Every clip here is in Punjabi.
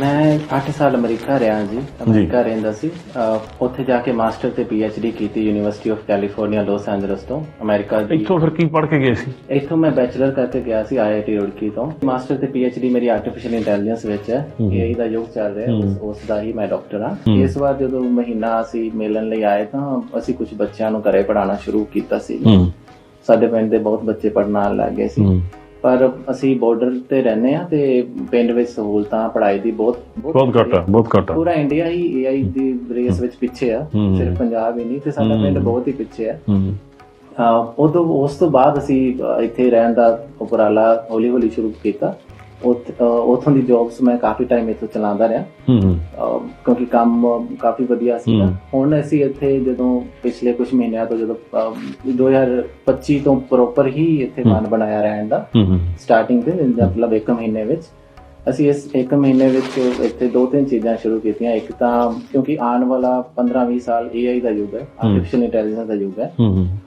ਮੈਂ 8 ਸਾਲ ਅਮਰੀਕਾ ਰਿਹਾ ਜੀ। ਅਮਰੀਕਾ ਰਹਿੰਦਾ ਸੀ। ਅਹ, ਉੱਥੇ ਜਾ ਕੇ ਮਾਸਟਰ ਤੇ ਡੀ ਕੀਤੀ university of California Los Angeles ਤੋਂ। ਅਮਰੀਕਾ ਦੀ ਇੱਥੋਂ ਫਿਰ ਕੀ ਪੜ੍ਹ ਕੇ ਗਏ ਸੀ? ਇੱਥੋਂ ਮੈਂ ਬੈਚਲਰ ਕਰਕੇ ਗਿਆ ਸੀ ਆਈਆਈਟੀ ਰੁੜਕੀ ਤੋਂ। ਮਾਸਟਰ ਤੇ ਡੀ ਮੇਰੀ ਆਰਟੀਫੀਸ਼ੀਅਲ ਇੰਟੈਲੀਜੈਂਸ ਵਿੱਚ ਹੈ। ਏਆਈ ਦਾ ਯੁੱਗ ਚੱਲ ਰਿਹਾ। ਹੈ, ਉਸ- ਉਸ ਦਾ ਹੀ ਮੈਂ ਡਾਕਟਰ ਹਾਂ। ਇਸ ਵਾਰ ਜਦੋਂ ਮਹੀਨਾ ਅਸੀਂ ਮਿਲਣ ਲਈ ਆਏ ਤਾਂ ਅਸੀਂ ਕੁਝ ਬੱਚਿਆਂ ਨੂੰ ਘਰੇ ਪੜਾਉਣਾ ਸ਼ੁਰੂ ਕੀਤਾ ਸੀ। ਸਾਡੇ ਪਿੰਡ ਦੇ ਬਹੁਤ ਬੱਚੇ ਪੜ੍ਹਨ ਆਉਣ ਲੱਗ ਗਏ ਸੀ। ਪਰ ਅਸੀਂ ਬਾਰਡਰ ਤੇ ਰਹਿੰਦੇ ਆ ਤੇ ਪਿੰਡ ਵਿੱਚ ਸਹੂਲਤਾਂ ਪੜ੍ਹਾਈ ਦੀ ਬਹੁਤ ਬਹੁਤ ਘੱਟ ਆ ਬਹੁਤ ਘੱਟ ਆ। ਪੂਰਾ ਇੰਡੀਆ ਹੀ ਏਆਈ ਦੀ ਰੇਸ ਵਿੱਚ ਪਿੱਛੇ ਆ। ਸਿਰਫ ਪੰਜਾਬ ਹੀ ਨਹੀਂ ਤੇ ਸਾਡਾ ਪਿੰਡ ਬਹੁਤ ਹੀ ਪਿੱਛੇ ਆ। ਉਦੋਂ ਉਸ ਤੋਂ ਬਾਅਦ ਅਸੀਂ ਇੱਥੇ ਰਹਿਣ ਦਾ ਉਪਰਾਲਾ ਹੌਲੀ ਹੌਲੀ ਸ਼ੁਰੂ ਕੀਤਾ। ਉਥ- ਦੀ ਜੌਬਸ ਮੈਂ ਕਾਫੀ ਟਾਈਮ ਇੱਥੋਂ ਚਲਾਉਂਦਾ ਰਿਹਾ। ਹੂੰ ਕਿਉਂਕਿ ਕੰਮ ਕਾਫੀ ਵਧੀਆ ਸੀ। ਹੁਣ ਅਸੀਂ ਇੱਥੇ ਜਦੋਂ ਪਿਛਲੇ ਕੁਝ ਮਹੀਨਿਆਂ ਤੋਂ ਜਦੋਂ ਅਹ, 2025 ਤੋਂ ਪ੍ਰੋਪਰ ਹੀ ਇੱਥੇ ਮਨ ਬਣਾਇਆ ਰਹਿਣ ਦਾ। ਸਟਾਰਟਿੰਗ ਤੇ ਮਤਲਬ ਇੱਕ ਮਹੀਨੇ ਵਿੱਚ। ਅਸੀਂ ਇਸ ਇੱਕ ਮਹੀਨੇ ਵਿੱਚ ਇੱਥੇ ਦੋ ਤਿੰਨ ਚੀਜ਼ਾਂ ਸ਼ੁਰੂ ਕੀਤੀਆਂ। ਇੱਕ ਤਾਂ ਕਿਉਂਕਿ ਆਉਣ ਵਾਲਾ 15-20 ਸਾਲ AI ਦਾ ਯੁੱਗ ਹੈ ਆਰਟੀਫੀਸ਼ੀਅਲ ਇੰਟੈਲੀਜੈਂਸ ਦਾ ਯੁੱਗ ਹੈ।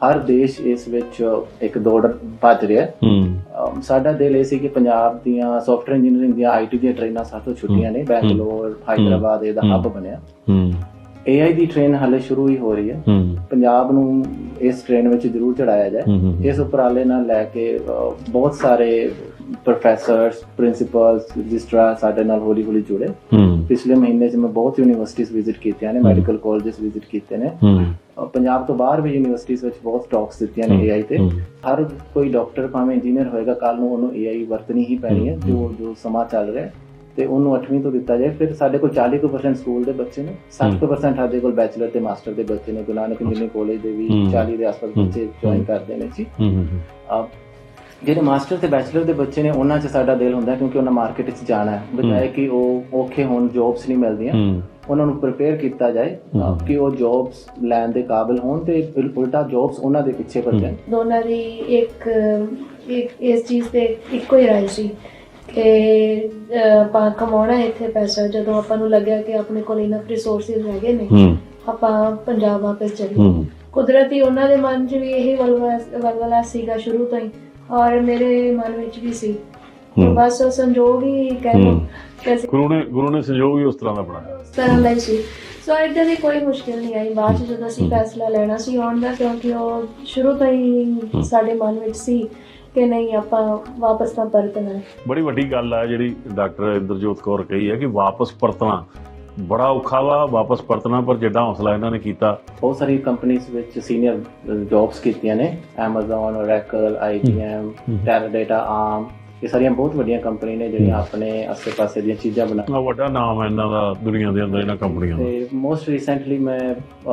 ਹਰ ਦੇਸ਼ ਇਸ ਵਿੱਚ ਇੱਕ ਦੌੜ ਭੱਜ ਰਿਹਾ ਹੈ। ਸਾਡਾ ਦਿਲ ਇਹ ਸੀ ਕਿ ਪੰਜਾਬ ਦੀਆਂ ਸੌਫਟਵੇਅਰ ਇੰਜੀਨੀਅਰਿੰਗ ਦੀਆਂ ਆਈਟੀ ਦੀਆਂ ਟ੍ਰੇਨਾਂ ਸਾਥੋਂ ਛੁੱਟੀਆਂ ਨੇ ਬੈਂਗਲੌਰ ਹਾਈਦਰਾਬਾਦ ਇਹਦਾ ਹੱਬ ਬਣਿਆ। AI ਦੀ ਟ੍ਰੇਨ ਹਾਲੇ ਸ਼ੁਰੂ ਹੀ ਹੋ ਰਹੀ ਹੈ। ਪੰਜਾਬ ਨੂੰ ਇਸ ਟ੍ਰੇਨ ਵਿੱਚ ਜ਼ਰੂਰ ਚੜਾਇਆ ਜਾਏ। ਇਸ ਉਪਰਾਲੇ ਨਾਲ ਲੈ ਕੇ ਬਹੁਤ ਸਾਰੇ ਪ੍ਰੋਫੈਸਰਸ ਪ੍ਰਿੰਸੀਪਲਸ ਰਜਿਸਟਰਾਰ ਸਾਡੇ ਨਾਲ ਹੌਲੀ ਹੌਲੀ ਜੁੜੇ। ਪਿਛਲੇ ਮਹੀਨੇ 'ਚ ਮੈਂ ਬਹੁਤ ਯੂਨੀਵਰਸਿਟੀਜ਼ ਵਿਜ਼ਿਟ ਕੀਤੀਆਂ ਨੇ ਮੈਡੀਕਲ ਕਾਲਜਸ ਵਿਜ਼ਿਟ ਕੀਤੇ ਨੇ। ਪੰਜਾਬ ਤੋਂ ਬਾਹਰ ਵੀ ਯੂਨੀਵਰਸਿਟੀਜ਼ ਵਿੱਚ ਬਹੁਤ ਟਾਕਸ ਦਿੱਤੀਆਂ ਨੇ AI ਤੇ। ਹਰ ਕੋਈ ਡਾਕਟਰ ਭਾਵੇਂ ਇੰਜੀਨੀਅਰ ਹੋਏਗਾ ਕੱਲ ਨੂੰ ਉਹਨੂੰ AI ਵਰਤਣੀ ਹੀ ਪੈਣੀ ਹੈ ਜੋ ਜੋ ਸਮਾਂ ਚੱਲ ਰਿਹਾ ਹੈ। ਤੇ ਉਹਨੂੰ 8ਵੀਂ ਤੋਂ ਦਿੱਤਾ ਜਾਏ। ਫਿਰ ਸਾਡੇ ਕੋਲ 40% ਸਕੂਲ ਦੇ ਬੱਚੇ ਨੇ। 60% ਸਾਡੇ ਕੋਲ ਬੈਚਲਰ ਤੇ ਮਾਸਟਰ ਦੇ ਬੱਚੇ ਨੇ। ਗੁਰੂ ਨਾਨਕ ਇੰਜੀਨੀਅਰਿੰਗ ਕਾਲਜ ਦੇ ਵੀ ਹਮ। 40 ਦੇ ਆਸ-ਪਾਸ ਬੱਚੇ ਜੁਆਇਨ ਕਰਦੇ ਨੇ ਜੀ। ਹੂੰ ਹੂੰ ਅਹ ਜਿਹੜੇ ਮਾਸਟਰ ਤੇ ਬੈਚਲਰ ਦੇ ਬੱਚੇ ਨੇ ਉਹਨਾਂ 'ਚ ਸਾਡਾ ਦਿਲ ਹੁੰਦਾ ਕਿਉਂਕਿ ਉਹਨਾਂ ਮਾਰਕੀਟ 'ਚ ਜਾਣਾ ਹੈ। ਬਜਾਏ ਕਿ ਉਹ ਔਖੇ ਹੋਣ ਜੌਬਸ ਨਹੀਂ ਮਿਲਦੀਆਂ। ਉਹਨਾਂ ਨੂੰ ਪ੍ਰਿਪੇਅਰ ਕੀਤਾ ਜਾਏ ਕਿ ਉਹ ਜੌਬਸ ਲੈਣ ਦੇ ਕਾਬਿਲ ਹੋਣ ਤੇ ਉਲ- ਉਲਟਾ ਜੌਬਸ ਉਹਨਾਂ ਦੇ ਪਿੱਛੇ ਭੱਜਣ ਦੋਨਾਂ ਦੀ ਇੱਕ ਇੱਕ ਇਸ ਚੀਜ਼ ਤੇ ਇੱਕੋ ਹੀ ਰਾਏ ਸੀ। ਕਿ ਅਹ, ਆਪਾਂ ਕਮਾਉਣਾ ਇੱਥੇ ਪੈਸਾ ਜਦੋਂ ਆਪਾਂ ਨੂੰ ਲੱਗਿਆ ਕਿ ਆਪਣੇ ਕੋਲ ਇਨਫ ਰਿਸੋਰਸਿਸ ਹੈਗੇ ਨੇ ਹੂੰ। ਆਪਾਂ ਪੰਜਾਬ ਵਾਪਸ ਚੱਲੀਏ। ਹੂੰ। ਕੁਦਰਤੀ ਉਹਨਾਂ ਦੇ ਮਨ 'ਚ ਵੀ ਇਹੀ ਵਲਵਲਾ ਵਲਵਲਾ ਸੀਗਾ ਸ਼ੁਰੂ ਤੋਂ ਹੀ ਔਰ ਮੇਰੇ ਮਨ ਵਿੱਚ ਵੀ ਸੀ। ਤੇ ਹੂੰ। ਬਸ ਉਹ ਸੰਜੋਗ ਹੀ ਕਹਿ ਲਓ ਹੂੰ। ਕਿ ਅਸੀਂ ਗੁਰੂ ਨੇ ਗੁਰੂ ਨੇ ਸੰਜੋਗ ਹੀ ਉਸ ਤਰ੍ਹਾਂ ਦਾ ਬਣਾਇਆ। ਉਸ ਤਰ੍ਹਾਂ ਦਾ ਹੀ ਸੀ। ਸੋ ਇਦਾਂ ਦੀ ਕੋਈ ਮੁਸ਼ਕਿਲ ਨਹੀਂ ਆਈ। ਬਾਅਦ 'ਚ ਜਦੋਂ ਅਸੀਂ ਫੈਸਲਾ ਲੈਣਾ ਸੀ ਆਉਣ ਦਾ ਕਿਉਂਕਿ ਉਹ ਸ਼ੁਰੂ ਤੋਂ ਹੀ। ਸਾਡੇ ਮਨ ਵਿੱਚ ਸੀ ਕਿ ਨਹੀਂ ਆਪਾਂ ਵਾਪਸ ਤਾਂ ਪਰਤਣਾ? ਹੈ ਬੜੀ ਵੱਡੀ ਗੱਲ ਆ ਜਿਹੜੀ ਡਾਕਟਰ ਇੰਦਰਜੋਤ ਕੌਰ ਕਹੀ ਹੈ ਕਿ ਵਾਪਸ ਪਰਤਣਾ। ਬੜਾ ਔਖਾ ਵਾ ਵਾਪਸ ਪਰਤਣਾ ਪਰ ਜਿੱਡਾ ਹੌਸਲਾ ਇਹਨਾਂ ਨੇ ਕੀਤਾ। ਬਹੁਤ ਸਾਰੀ ਕੰਪਨੀਆਂ ਵਿੱਚ ਸੀਨੀਅਰ ਜੌਬਸ ਕੀਤੀਆਂ ਨੇ Amazon, Oracle, IBM, Teradata, ARM ਇਹ ਸਾਰੀਆਂ ਬਹੁਤ ਵੱਡੀਆਂ ਕੰਪਨੀ ਨੇ ਜਿਹੜੀਆਂ ਆਪਣੇ ਆਸੇ-ਪਾਸੇ ਦੀਆਂ ਚੀਜ਼ਾਂ ਬਣਾ ਆ ਵੱਡਾ ਨਾਮ ਹੈ ਇਹਨਾਂ ਦਾ ਦੁਨੀਆ ਦੇ ਅੰਦਰ ਇਹਨਾਂ ਕੰਪਨੀਆਂ ਦਾ। ਤੇ ਮੋਸਟ ਰੀਸੈਂਟਲੀ ਮੈਂ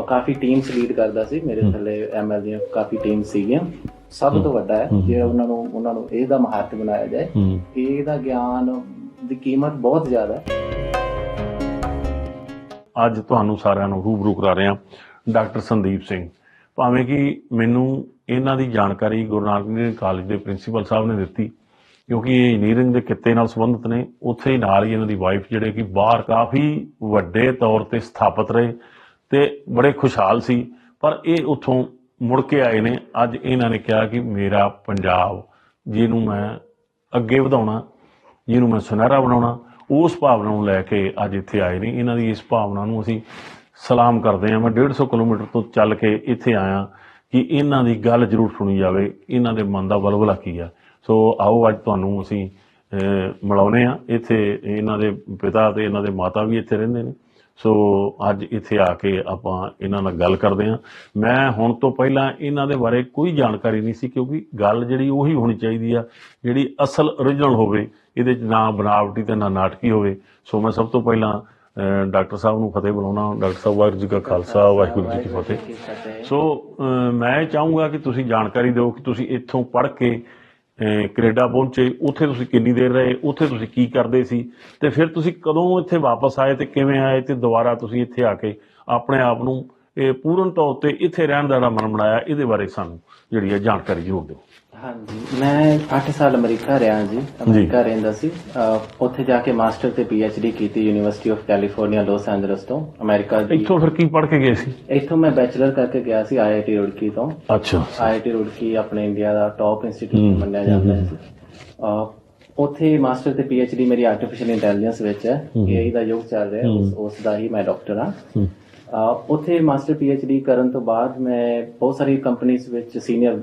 ਕਾਫੀ ਟੀਮਸ ਲੀਡ ਕਰਦਾ ਸੀ ਮੇਰੇ ਥੱਲੇ ਐਮਐਲ ਦੀਆਂ ਕਾਫੀ ਟੀਮਸ ਸੀਗੀਆਂ। ਸਭ ਤੋਂ ਵੱਡਾ ਹੈ ਜੇ ਉਹਨਾਂ ਨੂੰ ਉਹਨਾਂ ਨੂੰ ਇਹਦਾ ਮਹੱਤ ਬਣਾਇਆ ਜਾਏ ਹੂੰ। ਇਹਦਾ ਗਿਆਨ ਦੀ ਕੀਮਤ ਬਹੁਤ ਜ਼ਿਆਦਾ ਹੈ। ਅੱਜ ਤੁਹਾਨੂੰ ਸਾਰਿਆਂ ਨੂੰ ਰੂਬਰੂ ਕਰਾ ਰਹੇ ਹਾਂ ਡਾਕਟਰ ਸੰਦੀਪ ਸਿੰਘ। ਭਾਵੇਂ ਕਿ ਮੈਨੂੰ ਇਹਨਾਂ ਦੀ ਜਾਣਕਾਰੀ ਗੁਰੂ ਨਾਨਕ ਦੇਵ ਕਾਲਜ ਦੇ ਪ੍ਰਿੰਸੀਪਲ ਸਾਹਿਬ ਨੇ ਦਿੱਤੀ ਕਿਉਂਕਿ ਇਹ ਇੰਜੀਨੀਅਰਿੰਗ ਦੇ ਕਿੱਤੇ ਨਾਲ ਸੰਬੰਧਿਤ ਨੇ ਉੱਥੇ ਹੀ ਨਾਲ ਹੀ ਇਹਨਾਂ ਦੀ ਵਾਈਫ ਜਿਹੜੇ ਕਿ ਬਾਹਰ ਕਾਫੀ ਵੱਡੇ ਤੌਰ ਤੇ ਸਥਾਪਿਤ ਰਹੇ ਤੇ ਬੜੇ ਖੁਸ਼ਹਾਲ ਸੀ ਪਰ ਇਹ ਉੱਥੋਂ ਮੁੜ ਕੇ ਆਏ ਨੇ। ਅੱਜ ਇਹਨਾਂ ਨੇ ਕਿਹਾ ਕਿ ਮੇਰਾ ਪੰਜਾਬ ਜਿਹਨੂੰ ਮੈਂ ਅੱਗੇ ਵਧਾਉਣਾ ਜਿਹਨੂੰ ਮੈਂ ਸੁਨਹਿਰਾ ਬਣਾਉਣਾ ਉਸ ਭਾਵਨਾ ਨੂੰ ਲੈ ਕੇ ਅੱਜ ਇੱਥੇ ਆਏ ਨੇ। ਇਹਨਾਂ ਦੀ ਇਸ ਭਾਵਨਾ ਨੂੰ ਅਸੀਂ ਸਲਾਮ ਕਰਦੇ ਹਾਂ। ਮੈਂ 150 ਕਿਲੋਮੀਟਰ ਤੋਂ ਚੱਲ ਕੇ ਇੱਥੇ ਆਇਆ ਕਿ ਇਹਨਾਂ ਦੀ ਗੱਲ ਜ਼ਰੂਰ ਸੁਣੀ ਜਾਵੇ। ਇਹਨਾਂ ਦੇ ਮਨ ਦਾ ਬਲਬਲਾ ਕੀ ਆ? ਸੋ ਆਓ ਅੱਜ ਤੁਹਾਨੂੰ ਅਸੀਂ ਅਹ, ਮਿਲਾਉਂਦੇ ਆ ਇੱਥੇ ਇਹਨਾਂ ਦੇ ਪਿਤਾ ਤੇ ਇਹਨਾਂ ਦੇ ਮਾਤਾ ਵੀ ਇੱਥੇ ਰਹਿੰਦੇ ਨੇ। ਸੋ ਅੱਜ ਇੱਥੇ ਆ ਕੇ ਆਪਾਂ ਇਹਨਾਂ ਨਾਲ ਗੱਲ ਕਰਦੇ ਹਾਂ। ਮੈਂ ਹੁਣ ਤੋਂ ਪਹਿਲਾਂ ਇਹਨਾਂ ਦੇ ਬਾਰੇ ਕੋਈ ਜਾਣਕਾਰੀ ਨਹੀਂ ਸੀ ਕਿਉਂਕਿ ਗੱਲ ਜਿਹੜੀ ਉਹੀ ਹੋਣੀ ਚਾਹੀਦੀ ਆ ਜਿਹੜੀ ਅਸਲ origignal ਹੋਵੇ ਇਹਦੇ ਚ ਨਾ ਬਨਾਵਟੀ ਤੇ ਨਾ ਨਾਟਕੀ ਹੋਵੇ। ਸੋ ਮੈਂ ਸਭ ਤੋਂ ਪਹਿਲਾਂ ਡਾਕਟਰ ਸਾਹਿਬ ਨੂੰ ਫਤਿਹ ਬੁਲਾਉਣਾ ਡਾਕਟਰ ਸਾਹਿਬ ਵਾਹਿਗੁਰੂ ਜੀ ਕਾ ਖਾਲਸਾ ਵਾਹਿਗੁਰੂ ਜੀ ਕੀ ਫਤਿਹ। ਸੋ ਅਹ, ਮੈਂ ਚਾਹੂੰਗਾ ਕਿ ਤੁਸੀਂ ਜਾਣਕਾਰੀ ਦਿਓ ਕਿ ਤੁਸੀਂ ਇੱਥੋਂ ਪੜ੍ਹ ਕੇ ਕੈਨੇਡਾ ਪਹੁੰਚੇ, ਉੱਥੇ ਤੁਸੀਂ ਕਿੰਨੀ ਦੇਰ ਰਹੇ, ਉੱਥੇ ਤੁਸੀਂ ਕੀ ਕਰਦੇ ਸੀ? ਤੇ ਫਿਰ ਤੁਸੀਂ ਕਦੋਂ ਇੱਥੇ ਵਾਪਸ ਆਏ ਤੇ ਕਿਵੇਂ ਆਏ ਤੇ ਦੁਬਾਰਾ ਤੁਸੀਂ ਇੱਥੇ ਆ ਕੇ ਆਪਣੇ ਆਪ ਨੂੰ ਇਹ ਪੂਰਨ ਤੌਰ ਤੇ ਇੱਥੇ ਰਹਿਣ ਦਾ ਮਨ ਬਣਾਇਆ ਇਹਦੇ ਬਾਰੇ ਸਾਨੂੰ ਜਿਹੜੀ ਹੈ ਜਾਣਕਾਰੀ ਜ਼ਰੂਰ ਦਿਓ। ਹਾਂਜੀ ਮੈਂ 8 ਸਾਲ ਅਮਰੀਕਾ ਰਿਹਾ ਜੀ। ਅਮਰੀਕਾ ਰਹਿੰਦਾ ਸੀ। ਉੱਥੇ ਜਾ ਕੇ ਮਾਸਟਰ ਤੇ ਡੀ ਕੀਤੀ university of California Los Angeles ਤੋਂ। ਅਮਰੀਕਾ ਦੀ ਇੱਥੋਂ ਫਿਰ ਕੀ ਪੜ੍ਹ ਕੇ ਗਏ ਸੀ? ਇੱਥੋਂ ਮੈਂ ਬੈਚਲਰ ਕਰਕੇ ਗਿਆ ਸੀ ਆਈਆਈਟੀ ਰੁੜਕੀ ਤੋਂ। ਅੱਛਾ। ਆਈਆਈਟੀ ਰੁੜਕੀ ਆਪਣੇ ਇੰਡੀਆ ਦਾ ਟੌਪ ਇੰਸਟੀਚਿਊਟ ਮੰਨਿਆ ਜਾਂਦਾ ਹੈ ਉੱਥੇ ਮਾਸਟਰ ਤੇ ਪੀਐਚਡੀ ਮੇਰੀ ਆਰਟੀਫੀਸ਼ੀਅਲ ਇੰਟੈਲੀਜੈਂਸ ਵਿੱਚ ਹੈ। ਏਆਈ ਦਾ ਯੁੱਗ ਚੱਲ ਰਿਹਾ ਉਸ ਉਸ ਦਾ ਹੀ ਮੈਂ ਡਾਕਟਰ ਹਾਂ। ਉੱਥੇ ਮਾਸਟਰ ਪੀਐਚਡੀ ਕਰਨ ਤੋਂ ਬਾਅਦ ਮੈਂ ਬਹੁਤ ਸਾਰੀ ਕੰਪਨੀਆਂ ਵਿੱਚ ਸੀਨੀਅਰ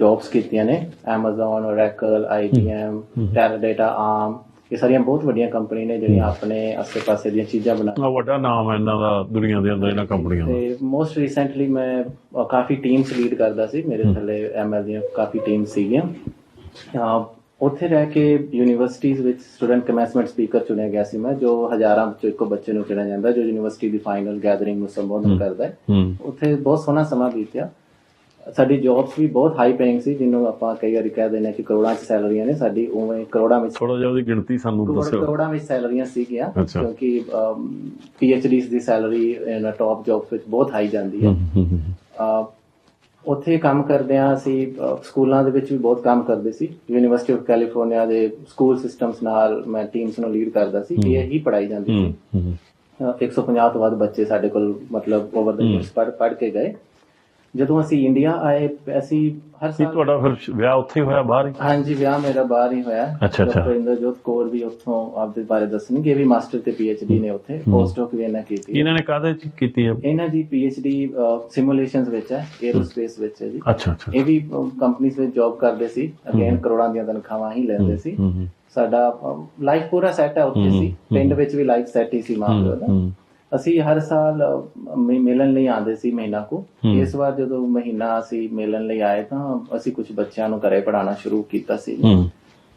ਜੌਬਸ ਕੀਤੀਆਂ ਨੇ। Amazon, Oracle, IBM, Teradata, ARM ਇਹ ਸਾਰੀਆਂ ਬਹੁਤ ਵੱਡੀਆਂ ਕੰਪਨੀ ਨੇ ਜਿਹੜੀਆਂ ਆਪਣੇ ਆਸੇ-ਪਾਸੇ ਦੀਆਂ ਚੀਜ਼ਾਂ ਬਣਾ ਆ ਵੱਡਾ ਨਾਮ ਹੈ ਇਹਨਾਂ ਦਾ ਦੁਨੀਆ ਦੇ ਅੰਦਰ ਇਹਨਾਂ ਕੰਪਨੀਆਂ ਦਾ। ਤੇ ਮੋਸਟ ਰੀਸੈਂਟਲੀ ਮੈਂ ਕਾਫੀ ਟੀਮਸ ਲੀਡ ਕਰਦਾ ਸੀ। ਮੇਰੇ ਥੱਲੇ ਐਮਐਲ ਦੀਆਂ ਕਾਫੀ ਟੀਮਸ ਸੀਗੀਆਂ। ਉੱਥੇ ਰਹਿ ਕੇ ਯੂਨੀਵਰਸਿਟੀਜ਼ ਵਿੱਚ ਸਟੂਡੈਂਟ ਕਮੈਂਸਮੈਂਟ ਸਪੀਕਰ ਚੁਣਿਆ ਗਿਆ ਸੀ ਮੈਂ ਜੋ ਹਜ਼ਾਰਾਂ ਵਿੱਚੋਂ ਇੱਕੋ ਬੱਚੇ ਨੂੰ ਚੁਣਿਆ ਜਾਂਦਾ ਜੋ ਯੂਨੀਵਰਸਿਟੀ ਦੀ ਫਾਈਨਲ ਗੈਦਰਿੰਗ ਨੂੰ ਸੰਬੋਧਨ ਕਰਦਾ ਹੈ। ਉੱਥੇ ਬਹੁਤ ਸੋਹਣਾ ਸਮਾਂ ਬੀਤਿਆ। ਸਾਡੀ ਜੌਬਸ ਵੀ ਬਹੁਤ ਹਾਈ ਪੇਇੰਗ ਸੀ ਜਿਹਨੂੰ ਆਪਾਂ ਕਈ ਵਾਰੀ ਕਹਿ ਦਿੰਦੇ ਕਿ ਕਰੋੜਾਂ 'ਚ ਸੈਲਰੀਆਂ ਨੇ ਸਾਡੀ ਉਵੇਂ ਕਰੋੜਾਂ ਵਿੱਚ ਥੋੜਾ ਜਿਹਾ ਉਹਦੀ ਗਿਣਤੀ ਸਾਨੂੰ ਦੱਸਿਓ। ਕਰੋੜਾਂ ਵਿੱਚ ਸੈਲਰੀਆਂ ਸੀਗੀਆਂ ਅੱਛਾ। ਕਿਉਂਕਿ ਪੀਐਚਡੀਸ ਦੀ ਸੈਲਰੀ ਇਨ ਟੌਪ ਜੌਬਸ ਵਿੱਚ ਬਹੁਤ ਹਾਈ ਜਾਂਦੀ ਹੈ। ਉੱਥੇ ਕੰਮ ਕਰਦਿਆਂ ਅਸੀਂ ਅਹ, ਸਕੂਲਾਂ ਦੇ ਵਿੱਚ ਵੀ ਬਹੁਤ ਕੰਮ ਕਰਦੇ ਸੀ। ਯੂਨੀਵਰਸਿਟੀ ਆਫ ਕੈਲੀਫੋਰਨੀਆ ਦੇ ਸਕੂਲ ਸਿਸਟਮਸ ਨਾਲ ਮੈਂ ਟੀਮਸ ਨੂੰ ਲੀਡ ਕਰਦਾ ਸੀ ਇਹ ਹੀ ਪੜਾਈ ਜਾਂਦੀ ਸੀ। ਹੂੰ ਹੂੰ। ਅਹ 150 ਤੋਂ ਵੱਧ ਬੱਚੇ ਸਾਡੇ ਕੋਲ ਮਤਲਬ ਓਵਰ ਦ ਇਅਰਸ ਪੜ ਪੜ ਕੇ ਗਏ। ਜਦੋਂ ਅਸੀਂ ਇੰਡੀਆ ਆਏ ਅਸੀਂ ਹਰ ਸਾਲ ਤੁਹਾਡਾ ਫਿਰ ਵਿਆਹ ਉੱਥੇ ਹੀ ਹੋਇਆ ਬਾਹਰ ਹੀ? ਹਾਂਜੀ ਵਿਆਹ ਮੇਰਾ ਬਾਹਰ ਹੀ ਹੋਇਆ। ਅੱਛਾ, ਅੱਛਾ। ਇੰਦਰਜੋਤ ਕੌਰ ਵੀ ਉੱਥੋਂ ਆਪਦੇ ਬਾਰੇ ਦੱਸਣਗੇ ਵੀ ਮਾਸਟਰ ਤੇ ਪੀਐਚਡੀ ਨੇ ਉੱਥੇ। ਪੋਸਟ ਡਾਕ ਵੀ ਇਹਨਾਂ ਕੀਤੀ ਇਹਨਾਂ ਨੇ ਕਾਹਦੇ ਚ ਕੀਤੀ ਹੈ? ਇਹਨਾਂ ਦੀ ਪੀਐਚਡੀ ਸਿਮੂਲੇਸ਼ਨਸ ਵਿੱਚ ਹੈ 에ਅਰੋਸਪੇਸ ਵਿੱਚ ਹੈ ਜੀ। ਅੱਛਾ ਅੱਛਾ। ਇਹ ਵੀ ਕੰਪਨੀਆਂ ਵਿੱਚ ਜੌਬ ਕਰਦੇ ਸੀ। ਅਗੇਨ ਕਰੋੜਾਂ ਦੀਆਂ ਤਨਖਾਹਾਂ ਹੀ ਲੈਂਦੇ ਸੀ। ਸਾਡਾ ਲਾਈਫ ਪੂਰਾ ਸੈਟ ਹੈ ਉੱਥੇ ਸੀ। ਪਿੰਡ ਵਿੱਚ ਵੀ ਲਾਈਫ ਸੈਟ ਹੀ ਸੀ ਮਾਂ-ਪਿਓ ਦਾ। ਅਸੀਂ ਹਰ ਸਾਲ ਮਿ- ਮਿਲਣ ਲਈ ਆਉਂਦੇ ਸੀ ਮਹੀਨਾ ਕੋ। ਇਸ ਵਾਰ ਜਦੋਂ ਮਹੀਨਾ ਅਸੀਂ ਮਿਲਣ ਲਈ ਆਏ ਤਾਂ ਅਸੀਂ ਕੁਝ ਬੱਚਿਆਂ ਨੂੰ ਘਰੇ ਪੜਾਉਣਾ ਸ਼ੁਰੂ ਕੀਤਾ ਸੀ। ਹੂੰ।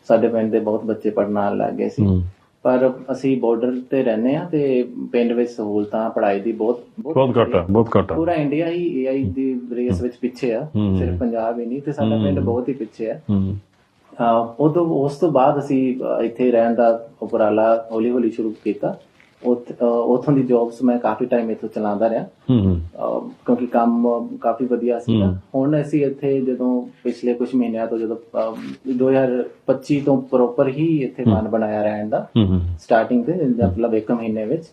ਸਾਡੇ ਪਿੰਡ ਦੇ ਬਹੁਤ ਬੱਚੇ ਪੜਨ ਆਉਣ ਲੱਗ ਗਏ ਸੀ। ਹੂੰ। ਪਰ ਅਸੀਂ ਬਾਰਡਰ ਤੇ ਰਹਿੰਦੇ ਆ ਤੇ ਪਿੰਡ ਵਿੱਚ ਸਹੂਲਤਾਂ ਪੜ੍ਹਾਈ ਦੀ ਬਹੁਤ ਬਹੁਤ ਘੱਟ ਹੈ ਬਹੁਤ ਘੱਟ ਹੈ ਪੂਰਾ ਇੰਡੀਆ ਹੀ ਏਆਈ ਦੀ ਰੇਸ ਵਿੱਚ ਪਿੱਛੇ ਆ। ਸਿਰਫ ਪੰਜਾਬ ਹੀ ਨਹੀਂ ਤੇ ਸਾਡਾ ਪਿੰਡ ਬਹੁਤ ਹੀ ਪਿੱਛੇ ਆ। ਹੂੰ। ਅਹ ਉਦੋਂ ਉਸ ਤੋਂ ਬਾਅਦ ਅਸੀਂ ਅਹ, ਇੱਥੇ ਰਹਿਣ ਦਾ ਉਪਰਾਲਾ ਹੌਲੀ ਹੌਲੀ ਸ਼ੁਰੂ ਕੀਤਾ। ਉੱਥ- ਦੀ ਜੌਬਸ ਮੈਂ ਕਾਫੀ ਟਾਈਮ ਇੱਥੋਂ ਚਲਾਉਂਦਾ ਰਿਹਾ। ਹੂੰ ਕਿਉਂਕਿ ਕੰਮ ਕਾਫੀ ਵਧੀਆ ਹਮ। ਹੁਣ ਅਸੀਂ ਇੱਥੇ ਜਦੋਂ ਪਿਛਲੇ ਕੁਝ ਮਹੀਨਿਆਂ ਤੋਂ ਜਦੋਂ ਅਹ, 2025 ਤੋਂ ਪ੍ਰੋਪਰ ਹੀ ਇੱਥੇ ਮਨ ਬਣਾਇਆ ਰਹਿਣ ਦਾ। ਹੂੰ ਹੂੰ। ਸਟਾਰਟਿੰਗ ਤੇ ਮਤਲਬ ਇੱਕ ਮਹੀਨੇ ਵਿੱਚ।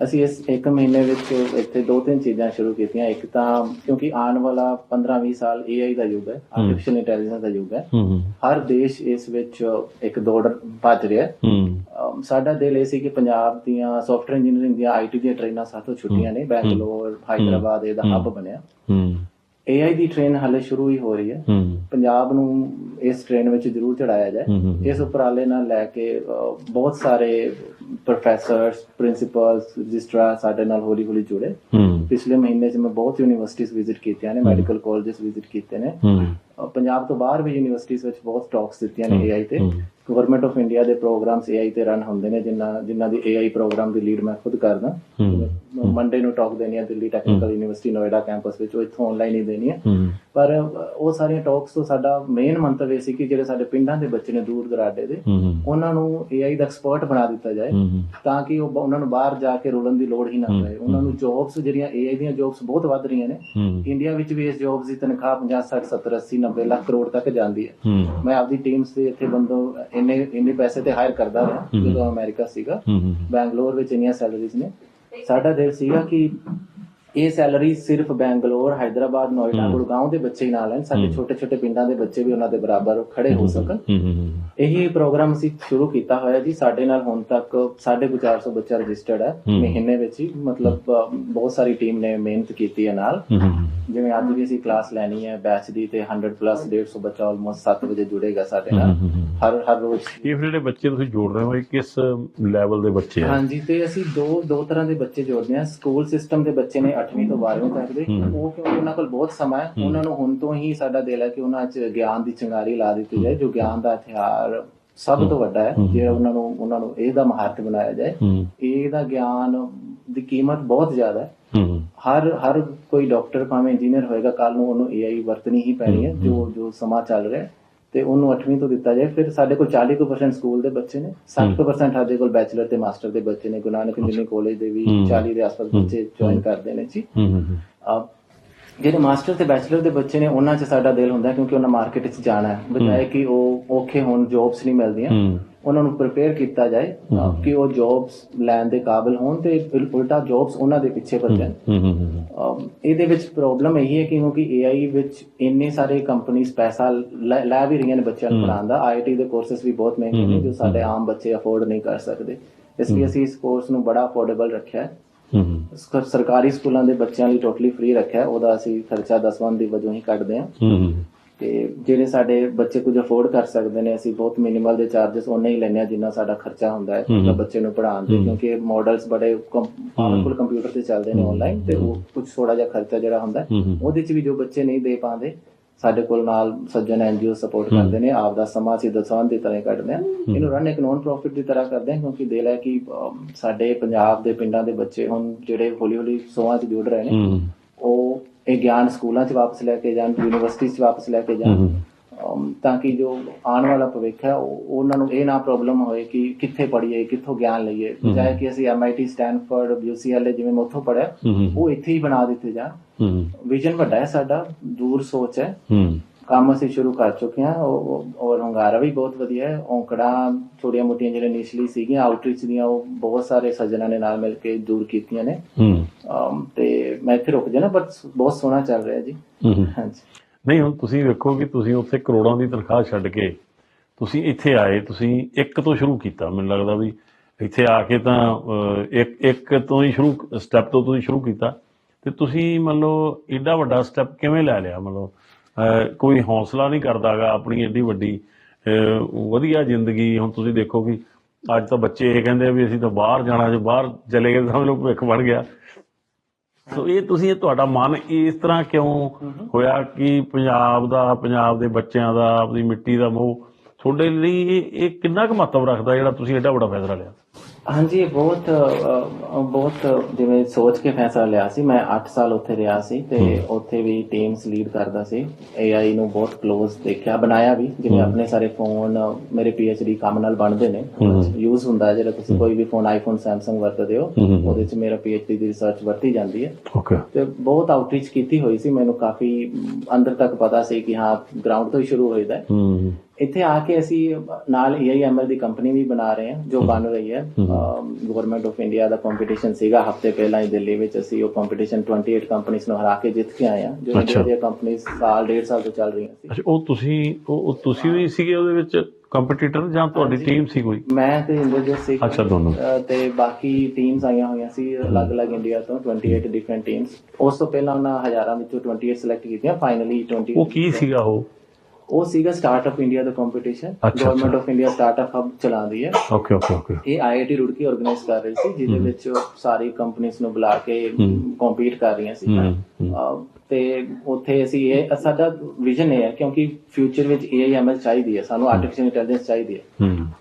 ਅਸੀਂ ਇਸ ਇੱਕ ਮਹੀਨੇ ਵਿੱਚ ਇੱਥੇ ਦੋ ਤਿੰਨ ਚੀਜ਼ਾਂ ਸ਼ੁਰੂ ਕੀਤੀਆਂ। ਇੱਕ ਤਾਂ ਕਿਉਂਕਿ ਆਉਣ ਵਾਲਾ 15-20 ਸਾਲ AI ਦਾ ਯੁੱਗ ਹੈ ਆਰਟੀਫੀਸ਼ੀਅਲ ਇੰਟੈਲੀਜੈਂਸ ਦਾ ਯੁੱਗ ਹੈ। ਹਰ ਦੇਸ਼ ਇਸ ਵਿੱਚ ਇੱਕ ਦੌੜ ਭੱਜ ਰਿਹਾ ਸਾਡਾ ਦਿਲ ਇਹ ਸੀ ਕਿ ਪੰਜਾਬ ਦੀਆਂ ਸੌਫਟਵੇਅਰ ਇੰਜੀਨੀਅਰਿੰਗ ਦੀਆਂ ਆਈਟੀ ਦੀਆਂ ਟ੍ਰੇਨਾਂ ਸਾਥੋਂ ਛੁੱਟੀਆਂ ਨੇ ਬੈਂਗਲੌਰ ਹਾਈਦਰਾਬਾਦ ਇਹਦਾ ਹੱਬ ਬਣਿਆ। ਦੀ ਟ੍ਰੇਨ ਹਾਲੇ ਸ਼ੁਰੂ ਹੀ ਹੋ ਰਹੀ ਹੈ। ਪੰਜਾਬ ਨੂੰ ਇਸ ਟ੍ਰੇਨ ਵਿੱਚ ਜ਼ਰੂਰ ਚੜਾਇਆ ਜਾਏ। ਇਸ ਉਪਰਾਲੇ ਨਾਲ ਲੈ ਕੇ ਬਹੁਤ ਸਾਰੇ ਪ੍ਰੋਫੈਸਰਸ ਪ੍ਰਿੰਸੀਪਲਸ ਰਜਿਸਟਰਾਰ ਸਾਡੇ ਨਾਲ ਹੌਲੀ ਹੌਲੀ ਜੁੜੇ ਪਿਛਲੇ ਮਹੀਨੇ 'ਚ ਮੈਂ ਬਹੁਤ ਯੂਨੀਵਰਸਿਟੀਜ਼ ਵਿਜ਼ਿਟ ਕੀਤੀਆਂ ਨੇ ਮੈਡੀਕਲ ਕਾਲਜਸ ਵਿਜ਼ਿਟ ਕੀਤੇ ਨੇ। ਪੰਜਾਬ ਤੋਂ ਬਾਹਰ ਵੀ ਯੂਨੀਵਰਸਿਟੀਜ਼ ਵਿੱਚ ਬਹੁਤ ਟਾਕਸ ਦਿੱਤੀਆਂ ਨੇ AI ਤੇ। ਗਵਰਨਮੈਂਟ ਆਫ ਇੰਡੀਆ ਦੇ ਪ੍ਰੋਗਰਾਮਸ AI ਤੇ ਰਨ ਹੁੰਦੇ ਨੇ ਜਿਨ੍ਹਾਂ ਜਿਨ੍ਹਾਂ ਦੀ AI ਪ੍ਰੋਗਰਾਮ ਦੀ ਲੀਡ ਮੈਂ ਖੁਦ ਕਰਦਾ। ਹੂੰ। ਮੰਡੇ ਨੂੰ ਟਾਕ ਦੇਣੀ ਹੈ Delhi technical university Noida campus ਵਿੱਚ ਉਹ ਇੱਥੋਂ ਆਨਲਾਈਨ ਹੀ ਦੇਣੀ ਹੈ। ਪਰ ਉਹ ਸਾਰੀਆਂ ਟਾਕਸ ਤੋਂ ਸਾਡਾ ਮੇਨ ਮੰਤਵ ਇਹ ਸੀ ਕਿ ਜਿਹੜੇ ਸਾਡੇ ਪਿੰਡਾਂ ਦੇ ਬੱਚੇ ਨੇ ਦੂਰ ਦਰਾਡੇ ਦੇ ਉਹਨਾਂ ਨੂੰ AI ਦਾ ਐਕਸਪਰਟ ਬਣਾ ਦਿੱਤਾ ਜਾਏ ਤਾਂ ਕਿ ਉਹ ਉਹਨਾਂ ਨੂੰ ਬਾਹਰ ਜਾ ਕੇ ਰੋਲਣ ਦੀ ਲੋੜ ਹੀ ਨਾ ਪਏ ਉਹਨਾਂ ਨੂੰ ਜੌਬਸ ਜਿਹੜੀਆਂ AI ਦੀਆਂ ਜੌਬਸ ਬਹੁਤ ਵੱਧ ਰਹੀਆਂ ਨੇ ਇੰਡੀਆ ਵਿੱਚ ਵੀ ਇਸ ਜੌਬਸ ਦੀ ਤਨਖਾਹ 50 60 70 80 90 ਲੱਖ ਕਰੋੜ ਤੱਕ ਜਾਂਦੀ ਹੈ। ਮੈਂ ਆਪਦੀ ਟੀਮਸ ਦੇ ਇੱਥੇ ਬੰਦੋ ਇੰਨੇ ਇੰਨੇ ਪੈਸੇ ਤੇ ਹਾਇਰ ਕਰਦਾ ਰਿਹਾ ਜਦੋਂ ਅਮਰੀਕਾ ਸੀਗਾ। ਬੈਂਗਲੌਰ ਵਿੱਚ ਇੰਨੀਆਂ ਸੈਲਰੀਜ਼ ਨੇ। ਸਾਡਾ ਦਿਲ ਸੀਗਾ ਕਿ ਇਹ ਸੈਲਰੀ ਸਿਰਫ ਬੈਂਗਲੌਰ ਹਾਈਦਰਾਬਾਦ ਨੋਇਡਾ ਗੁੜਗਾਉਂ ਦੇ ਬੱਚੇ ਨਾਲ ਹੈ ਸਾਡੇ ਛੋਟੇ-ਛੋਟੇ ਪਿੰਡਾਂ ਦੇ ਬੱਚੇ ਵੀ ਉਹਨਾਂ ਦੇ ਬਰਾਬਰ ਖੜੇ ਹੋ ਸਕਣ। ਇਹ ਪ੍ਰੋਗਰਾਮ ਅਸੀਂ ਸ਼ੁਰੂ ਕੀਤਾ ਹੋਇਆ ਜੀ। ਸਾਡੇ ਨਾਲ ਹੁਣ ਤੱਕ 450 ਬੱਚਾ ਰਜਿਸਟਰਡ ਹੈ। ਮਹੀਨੇ ਵਿੱਚ ਹੀ ਮਤਲਬ ਬਹੁਤ ਸਾਰੀ ਟੀਮ ਨੇ ਮਿਹਨਤ ਕੀਤੀ ਹੈ ਨਾਲ। ਜਿਵੇਂ ਅੱਜ ਵੀ ਅਸੀਂ ਕਲਾਸ ਲੈਣੀ ਹੈ ਬੈਚ ਦੀ ਤੇ 100 ਪਲੱਸ 150 ਬੱਚਾ ਆਲਮੋਸਟ 7 ਵਜੇ ਜੁੜੇਗਾ ਸਾਡੇ ਨਾਲ। ਹਰ ਹਰ ਰੋਜ਼। ਇਹ ਜਿਹੜੇ ਬੱਚੇ ਤੁਸੀਂ ਜੋੜ ਰਹੇ ਹੋ ਇਹ ਕਿਸ ਲੈਵਲ ਦੇ ਬੱਚੇ ਹਨ ਹਾਂਜੀ ਤੇ ਅਸੀਂ ਦੋ ਦੋ ਤਰ੍ਹਾਂ ਦੇ ਬੱਚੇ ਜੋੜਦੇ ਹਾਂ। ਸਕੂਲ ਸਿਸਟਮ ਦੇ ਬੱਚੇ ਨੇ 8ਵੀਂ ਤੋਂ 12ਵੀਂ ਤੱਕ ਦੇ ਉਹ ਕਿਉਂਕਿ ਉਹਨਾਂ ਕੋਲ ਬਹੁਤ ਸਮਾਂ ਹੈ ਉਹਨਾਂ ਨੂੰ ਹੁਣ ਤੋਂ ਹੀ ਸਾਡਾ ਦਿਲ ਹੈ ਕਿ ਉਹਨਾਂ 'ਚ ਗਿਆਨ ਦੀ ਚਿੰਗਾਰੀ ਲਾ ਦਿੱਤੀ ਜਾਏ ਜੋ ਗਿਆਨ ਦਾ ਹਥਿਆਰ ਸਭ ਤੋਂ ਵੱਡਾ ਹੈ ਜੇ ਉਹਨਾਂ ਨੂੰ ਉਹਨਾਂ ਨੂੰ ਇਹਦਾ ਮਹਾਰਤ ਬਣਾਇਆ ਜਾਏ। ਇਹਦਾ ਗਿਆਨ ਦੀ ਕੀਮਤ ਬਹੁਤ ਜ਼ਿਆਦਾ ਹੈ। ਹੂੰ। ਹਰ ਹਰ ਕੋਈ ਡਾਕਟਰ ਭਾਵੇਂ ਇੰਜੀਨੀਅਰ ਹੋਏਗਾ ਕੱਲ ਨੂੰ ਉਹਨੂੰ AI ਵਰਤਣੀ ਹੀ ਪੈਣੀ ਹੈ। ਜੋ ਜੋ ਸਮਾਂ ਚੱਲ ਰਿਹਾ ਹੈ। ਤੇ ਉਹਨੂੰ 8ਵੀਂ ਤੋਂ ਦਿੱਤਾ ਜਾਏ। ਫਿਰ ਸਾਡੇ ਕੋਲ 40% ਸਕੂਲ ਦੇ ਬੱਚੇ ਨੇ। 60% ਸਾਡੇ ਕੋਲ ਬੈਚਲਰ ਤੇ ਮਾਸਟਰ ਦੇ ਬੱਚੇ ਨੇ। ਗੁਰੂ ਨਾਨਕ ਇੰਜੀਨੀਅਰਿੰਗ ਕਾਲਜ ਦੇ ਵੀ 40 ਦੇ ਆਸ-ਪਾਸ ਬੱਚੇ ਜੁਆਇਨ ਕਰਦੇ ਨੇ ਜੀ। ਹੂੰ ਹੂੰ ਅਹ ਜਿਹੜੇ ਮਾਸਟਰ ਤੇ ਬੈਚਲਰ ਦੇ ਬੱਚੇ ਨੇ ਉਹਨਾਂ 'ਚ ਸਾਡਾ ਦਿਲ ਹੁੰਦਾ ਕਿਉਂਕਿ ਉਹਨਾਂ ਮਾਰਕੀਟ 'ਚ ਜਾਣਾ ਹੈ। ਬਜਾਏ ਕਿ ਉਹ ਔਖੇ ਹੋਣ ਜੌਬਸ ਨਹੀਂ ਮਿਲਦੀਆਂ। ਉਹਨਾਂ ਨੂੰ ਪ੍ਰਿਪੇਅਰ ਕੀਤਾ ਜਾਏ ਕਿ ਉਹ ਜੌਬਸ ਲੈਣ ਦੇ ਕਾਬਿਲ ਹੋਣ ਤੇ ਉਲ- ਉਲਟਾ ਜੌਬਸ ਉਹਨਾਂ ਦੇ ਪਿੱਛੇ ਭੱਜਣ ਇਹਦੇ ਵਿੱਚ ਪ੍ਰੋਬਲਮ ਇਹੀ ਹੈ ਕਿ ਕਿਉਂਕਿ AI ਵਿੱਚ ਇੰਨੇ ਸਾਰੇ ਕੰਪਨੀਆਂ ਪੈਸਾ ਲੈ ਵੀ ਰਹੀਆਂ ਨੇ ਬੱਚਿਆਂ ਨੂੰ ਪੜਾਉਣ ਦਾ। IIT ਦੇ ਕੋਰਸਸ ਵੀ ਬਹੁਤ ਮਹਿੰਗੇ ਨੇ ਜੋ ਸਾਡੇ ਆਮ ਬੱਚੇ ਅਫੋਰਡ ਨਹੀਂ ਕਰ ਸਕਦੇ। ਇਸ ਲਈ ਅਸੀਂ ਇਸ ਕੋਰਸ ਨੂੰ ਬੜਾ ਅਫੋਰਡੇਬਲ ਰੱਖਿਆ ਹੈ। ਸਰਕਾਰੀ ਸਕੂਲਾਂ ਦੇ ਬੱਚਿਆਂ ਲਈ ਟੋਟਲੀ ਫ੍ਰੀ ਰੱਖਿਆ। ਉਹਦਾ ਅਸੀਂ ਖਰਚਾ ਦਸਵੰਦ ਦੀ ਵਜੋਂ ਹੀ ਕੱਢਦੇ ਹੂੰ। ਤੇ ਜਿਹੜੇ ਸਾਡੇ ਬੱਚੇ ਕੁਝ ਅਫੋਰਡ ਕਰ ਸਕਦੇ ਨੇ ਅਸੀਂ ਬਹੁਤ ਮਿਨੀਮਲ ਦੇ ਚਾਰजेस ਉਹਨੇ ਹੀ ਲੈਂਦੇ ਹਾਂ ਜਿੰਨਾ ਸਾਡਾ ਖਰਚਾ ਹੁੰਦਾ ਹੈ ਮਤਲਬ ਬੱਚੇ ਨੂੰ ਪੜ੍ਹਾਉਣ ਦੇ ਕਿਉਂਕਿ ਮਾਡਲਸ ਬੜੇ ਪਾਵਰਫੁਲ ਕੰਪਿਊਟਰ ਤੇ ਚੱਲਦੇ ਨੇ ਆਨਲਾਈਨ ਤੇ ਉਹ ਕੁਝ ਥੋੜਾ ਜਿਹਾ ਖਰਚਾ ਜਿਹੜਾ ਹੁੰਦਾ ਹੈ, ਹੂੰ ਹੂੰ। ਉਹਦੇ ਚ ਵੀ ਜੋ ਬੱਚੇ ਨਹੀਂ ਦੇ ਪਾਉਂਦੇ ਸਾਡੇ ਕੋਲ ਨਾਲ ਸੱਜਣ ਐਨਜੀਓ ਸਪੋਰਟ ਕਰਦੇ ਨੇ ਆਪ ਦਾ ਸਮਾਂ ਅਸੀਂ ਦਸਾਂ ਦੀ ਤਰ੍ਹਾਂ ਹੀ ਕੱਢਦੇ ਹਾਂ। ਇਹਨੂੰ ਰਨ ਇੱਕ ਨੋਨ ਪ੍ਰੋਫਿਟ ਦੀ ਤਰ੍ਹਾਂ ਕਰਦੇ ਹਾਂ ਕਿਉਂਕਿ ਦੇਖ ਲੈ ਕਿ ਸਾਡੇ ਪੰਜਾਬ ਦੇ ਪਿੰਡਾਂ ਦੇ ਬੱਚੇ ਹੁਣ ਜਿਹੜੇ ਹੌਲੀ ਹੌਲੀ ਸੋਹਾਂ 'ਚ ਜੁੜ ਰਹੇ ਨੇ ਹੂੰ। ਉਹ ਇਹ ਗਿਆਨ ਸਕੂਲਾਂ 'ਚ ਵਾਪਸ ਲੈ ਕੇ ਜਾਣ ਯੂਨੀਵਰਸਿਟੀ 'ਚ ਵਾਪਸ ਲੈ ਕੇ ਜਾਣ। ਤਾਂ ਕਿ ਜੋ ਆਉਣ ਵਾਲਾ ਭਵਿੱਖ ਹੈ ਉਹ- ਉਹਨਾਂ ਨੂੰ ਇਹ ਨਾ ਪ੍ਰੋਬਲਮ ਹੋਏ ਕਿ ਕਿੱਥੇ ਪੜ੍ਹੀਏ ਕਿੱਥੋਂ ਗਿਆਨ ਲਈਏ। ਬਜਾਏ ਕਿ ਅਸੀਂ MIT ਸਟੈਨਫੋਰਡ UCLA ਜਿਵੇਂ ਉੱਥੋਂ ਪੜ੍ਹਿਆ ਹੂੰ ਉਹ ਇੱਥੇ ਹੀ ਬਣਾ ਦਿੱਤੇ ਜਾਣ। ਵਿਜ਼ਨ ਵੱਡਾ ਹੈ ਸਾਡਾ ਦੂਰ ਸੋਚ ਹੂੰ। ਕੰਮ ਅਸੀਂ ਸ਼ੁਰੂ ਕਰ ਚੁੱਕੇ ਹਾਂ। ਉਹ- ਔਰ ਹੰਗਾਰਾ ਵੀ ਬਹੁਤ ਵਧੀਆ ਹੈ। ਔਂਕੜਾਂ ਛੋਟੀਆਂ ਮੋਟੀਆਂ ਜਿਹੜੇ ਇਨੀਸ਼ੀਅਲੀ ਸੀਗੀਆਂ ਆਊਟਰੀਚ ਦੀਆਂ ਉਹ ਬਹੁਤ ਸਾਰੇ ਸੱਜਣਾਂ ਨੇ ਨਾਲ ਮਿਲ ਕੇ ਦੂਰ ਕੀਤੀਆਂ ਨੇ। ਹੂੰ। ਤੇ ਮੈਂ ਇੱਥੇ ਰੁਕ ਜਾਣਾ ਬਟ ਬਹੁਤ ਸੋਹਣਾ ਚੱਲ ਰਿਹਾ ਜੀ। ਹਾਂਜੀ। ਨਹੀਂ ਹੁਣ ਤੁਸੀਂ ਵੇਖੋ ਕਿ ਤੁਸੀਂ ਉੱਥੇ ਕਰੋੜਾਂ ਦੀ ਤਨਖਾਹ ਛੱਡ ਕੇ ਤੁਸੀਂ ਇੱਥੇ ਆਏ ਤੁਸੀਂ ਇੱਕ ਤੋਂ ਸ਼ੁਰੂ ਕੀਤਾ। ਮੈਨੂੰ ਲੱਗਦਾ ਵੀ ਇੱਥੇ ਆ ਕੇ ਤਾਂ ਇੱਕ ਇੱਕ ਤੋਂ ਹੀ ਸ਼ੁਰੂ ਸਟੈਪ ਤੋਂ ਤੁਸੀਂ ਸ਼ੁਰੂ ਕੀਤਾ। ਤੇ ਤੁਸੀਂ ਮੰਨ ਲਓ ਏਡਾ ਵੱਡਾ ਸਟੈਪ ਕਿਵੇਂ ਲੈ ਲਿਆ? ਮੰਨ ਲਓ ਕੋਈ ਹੌਸਲਾ ਨਹੀਂ ਕਰਦਾਗਾ ਆਪਣੀ ਏਡੀ ਵੱਡੀ। ਵਧੀਆ ਜ਼ਿੰਦਗੀ। ਹੁਣ ਤੁਸੀਂ ਦੇਖੋ ਕਿ ਅੱਜ ਤਾਂ ਬੱਚੇ ਇਹ ਕਹਿੰਦੇ ਆ ਵੀ ਅਸੀਂ ਤਾਂ ਬਾਹਰ ਜਾਣਾ ਜੇ ਬਾਹਰ ਚਲੇ ਗਏ ਸਮਝ ਲਓ ਭਵਿੱਖ ਬਣ ਗਿਆ। ਸੋ ਇਹ ਤੁਸੀਂ ਇਹ ਤੁਹਾਡਾ ਮਨ ਇਸ ਤਰ੍ਹਾਂ ਕਿਉਂ ਹੋਇਆ ਕਿ ਪੰਜਾਬ ਦਾ ਪੰਜਾਬ ਦੇ ਬੱਚਿਆਂ ਦਾ ਆਪਣੀ ਮਿੱਟੀ ਦਾ ਮੋਹ ਤੁਹਾਡੇ ਲਈ ਇਹ ਇਹ ਕਿੰਨਾ ਕੁ ਮਹੱਤਵ ਰੱਖਦਾ ਜਿਹੜਾ ਤੁਸੀਂ ਐਡਾ ਵੱਡਾ ਫੈਸਲਾ ਲਿਆ? ਹਾਂਜੀ ਇਹ ਬਹੁਤ ਬਹੁਤ ਜਿਵੇਂ ਸੋਚ ਕੇ ਫੈਸਲਾ ਲਿਆ ਸੀ। ਮੈਂ 8 ਸਾਲ ਉੱਥੇ ਰਿਹਾ ਸੀ ਤੇ ਉੱਥੇ ਵੀ ਟੀਮਸ ਲੀਡ ਕਰਦਾ ਸੀ। AI ਨੂੰ ਬਹੁਤ ক্লোਜ਼ ਦੇਖਿਆ ਬਣਾਇਆ ਵੀ। ਜਿਵੇਂ ਆਪਣੇ ਸਾਰੇ ਫੋਨ ਮੇਰੇ PhD ਕੰਮ ਨਾਲ ਬਣਦੇ ਨੇ। ਯੂਜ਼ ਹੁੰਦਾ ਹੈ ਜਿਹੜਾ ਤੁਸੀਂ ਕੋਈ ਵੀ ਫੋਨ ਆਈਫੋਨ Samsung ਵਰਤਦੇ ਹੋ ਉਹਦੇ ਚ ਮੇਰਾ PhD ਦੀ ਰਿਸਰਚ ਵਰਤੀ ਜਾਂਦੀ ਹੈ। ਓਕੇ ਤੇ ਬਹੁਤ ਆਊਟਰੀਚ ਕੀਤੀ ਹੋਈ ਸੀ। ਮੈਨੂੰ ਕਾਫੀ ਅੰਦਰ ਤੱਕ ਪਤਾ ਸੀ ਕਿ ਹਾਂ ਗਰਾਊਂਡ ਤੋਂ ਹੀ ਸ਼ੁਰੂ ਹੋਈਦਾ ਹੂੰ। ਇੱਥੇ ਆ ਕੇ ਅਸੀਂ ਨਾਲ AI ML ਦੀ ਕੰਪਨੀ ਵੀ ਬਣਾ ਰਹੇ ਹਾਂ ਜੋ ਬਣ ਰਹੀ ਹੈ। ਗਵਰਨਮੈਂਟ ਆਫ ਇੰਡੀਆ ਦਾ ਕੰਪੀਟੀਸ਼ਨ ਸੀਗਾ। ਹਫ਼ਤੇ ਪਹਿਲਾਂ ਹੀ ਦਿੱਲੀ ਵਿੱਚ ਅਸੀਂ ਉਹ ਕੰਪੀਟੀਸ਼ਨ 28 ਕੰਪਨੀਆਂ ਨੂੰ ਹਰਾ ਕੇ ਜਿੱਤ ਕੇ ਆਏ ਹਾਂ ਜੋ ਇੰਡੀਆ ਦੀਆਂ ਕੰਪਨੀਆਂ ਸਾਲ ਡੇਢ ਸਾਲ ਤੋਂ ਚੱਲ ਰਹੀਆਂ ਸੀ। ਅੱਛਾ ਉਹ ਤੁਸੀਂ ਉਹ ਤੁਸੀਂ ਵੀ ਸੀਗੇ ਉਹਦੇ ਵਿੱਚ ਕੰਪੀਟੀਟਰ ਜਾਂ ਤੁਹਾਡੀ ਟੀਮ ਸੀ ਕੋਈ? ਮੈਂ ਤੇ ਇੰਦਰਜੀਤ ਸਿੰਘ ਅੱਛਾ ਦੋਨੋਂ। ਤੇ ਬਾਕੀ ਟੀਮਸ ਆਈਆਂ ਹੋਈਆਂ ਸੀ ਅਲੱਗ-ਅਲੱਗ ਇੰਡੀਆ ਤੋਂ 28 ਡਿਫਰੈਂਟ ਟੀਮਸ ਉਸ ਤੋਂ ਪਹਿਲਾਂ ਉਹਨਾਂ ਹਜ਼ਾਰਾਂ ਵਿੱਚੋਂ 28 ਸਿਲੈਕਟ ਕੀਤੀਆਂ ਫਾਈਨਲੀ 20 ਉਹ ਕੀ ਸੀਗਾ ਉਹ? ਉਹ ਸੀਗਾ startup India the competition government of India startup hub ਚਲਾਉਂਦੀ ਹੈ। ਓਕੇ ਓਕੇ ਓਕੇ ਇਹ ਆਈਆਈਟੀ ਰੁੜਕੀ ਆਰਗੇਨਾਈਜ਼ ਕਰ ਰਹੀ ਸੀ ਜਿਹਦੇ ਵਿੱਚ ਸਾਰੀ ਕੰਪਨੀਆਂ ਨੂੰ ਬੁਲਾ ਕੇ ਕੰਪੀਟ ਕਰ ਰਹੀਆਂ ਸੀ। ਤੇ ਉੱਥੇ ਅਸੀਂ ਇਹ ਸਾਡਾ ਵਿਜ਼ਨ ਇਹ ਹੈ ਕਿਉਂਕਿ ਫਿਊਚਰ ਵਿੱਚ AI ML ਚਾਹੀਦੀ ਹੈ ਸਾਨੂੰ ਆਰਟੀਫੀਸ਼ੀਅਲ ਇੰਟੈਲੀਜੈਂਸ ਚਾਹੀਦੀ ਹੈ।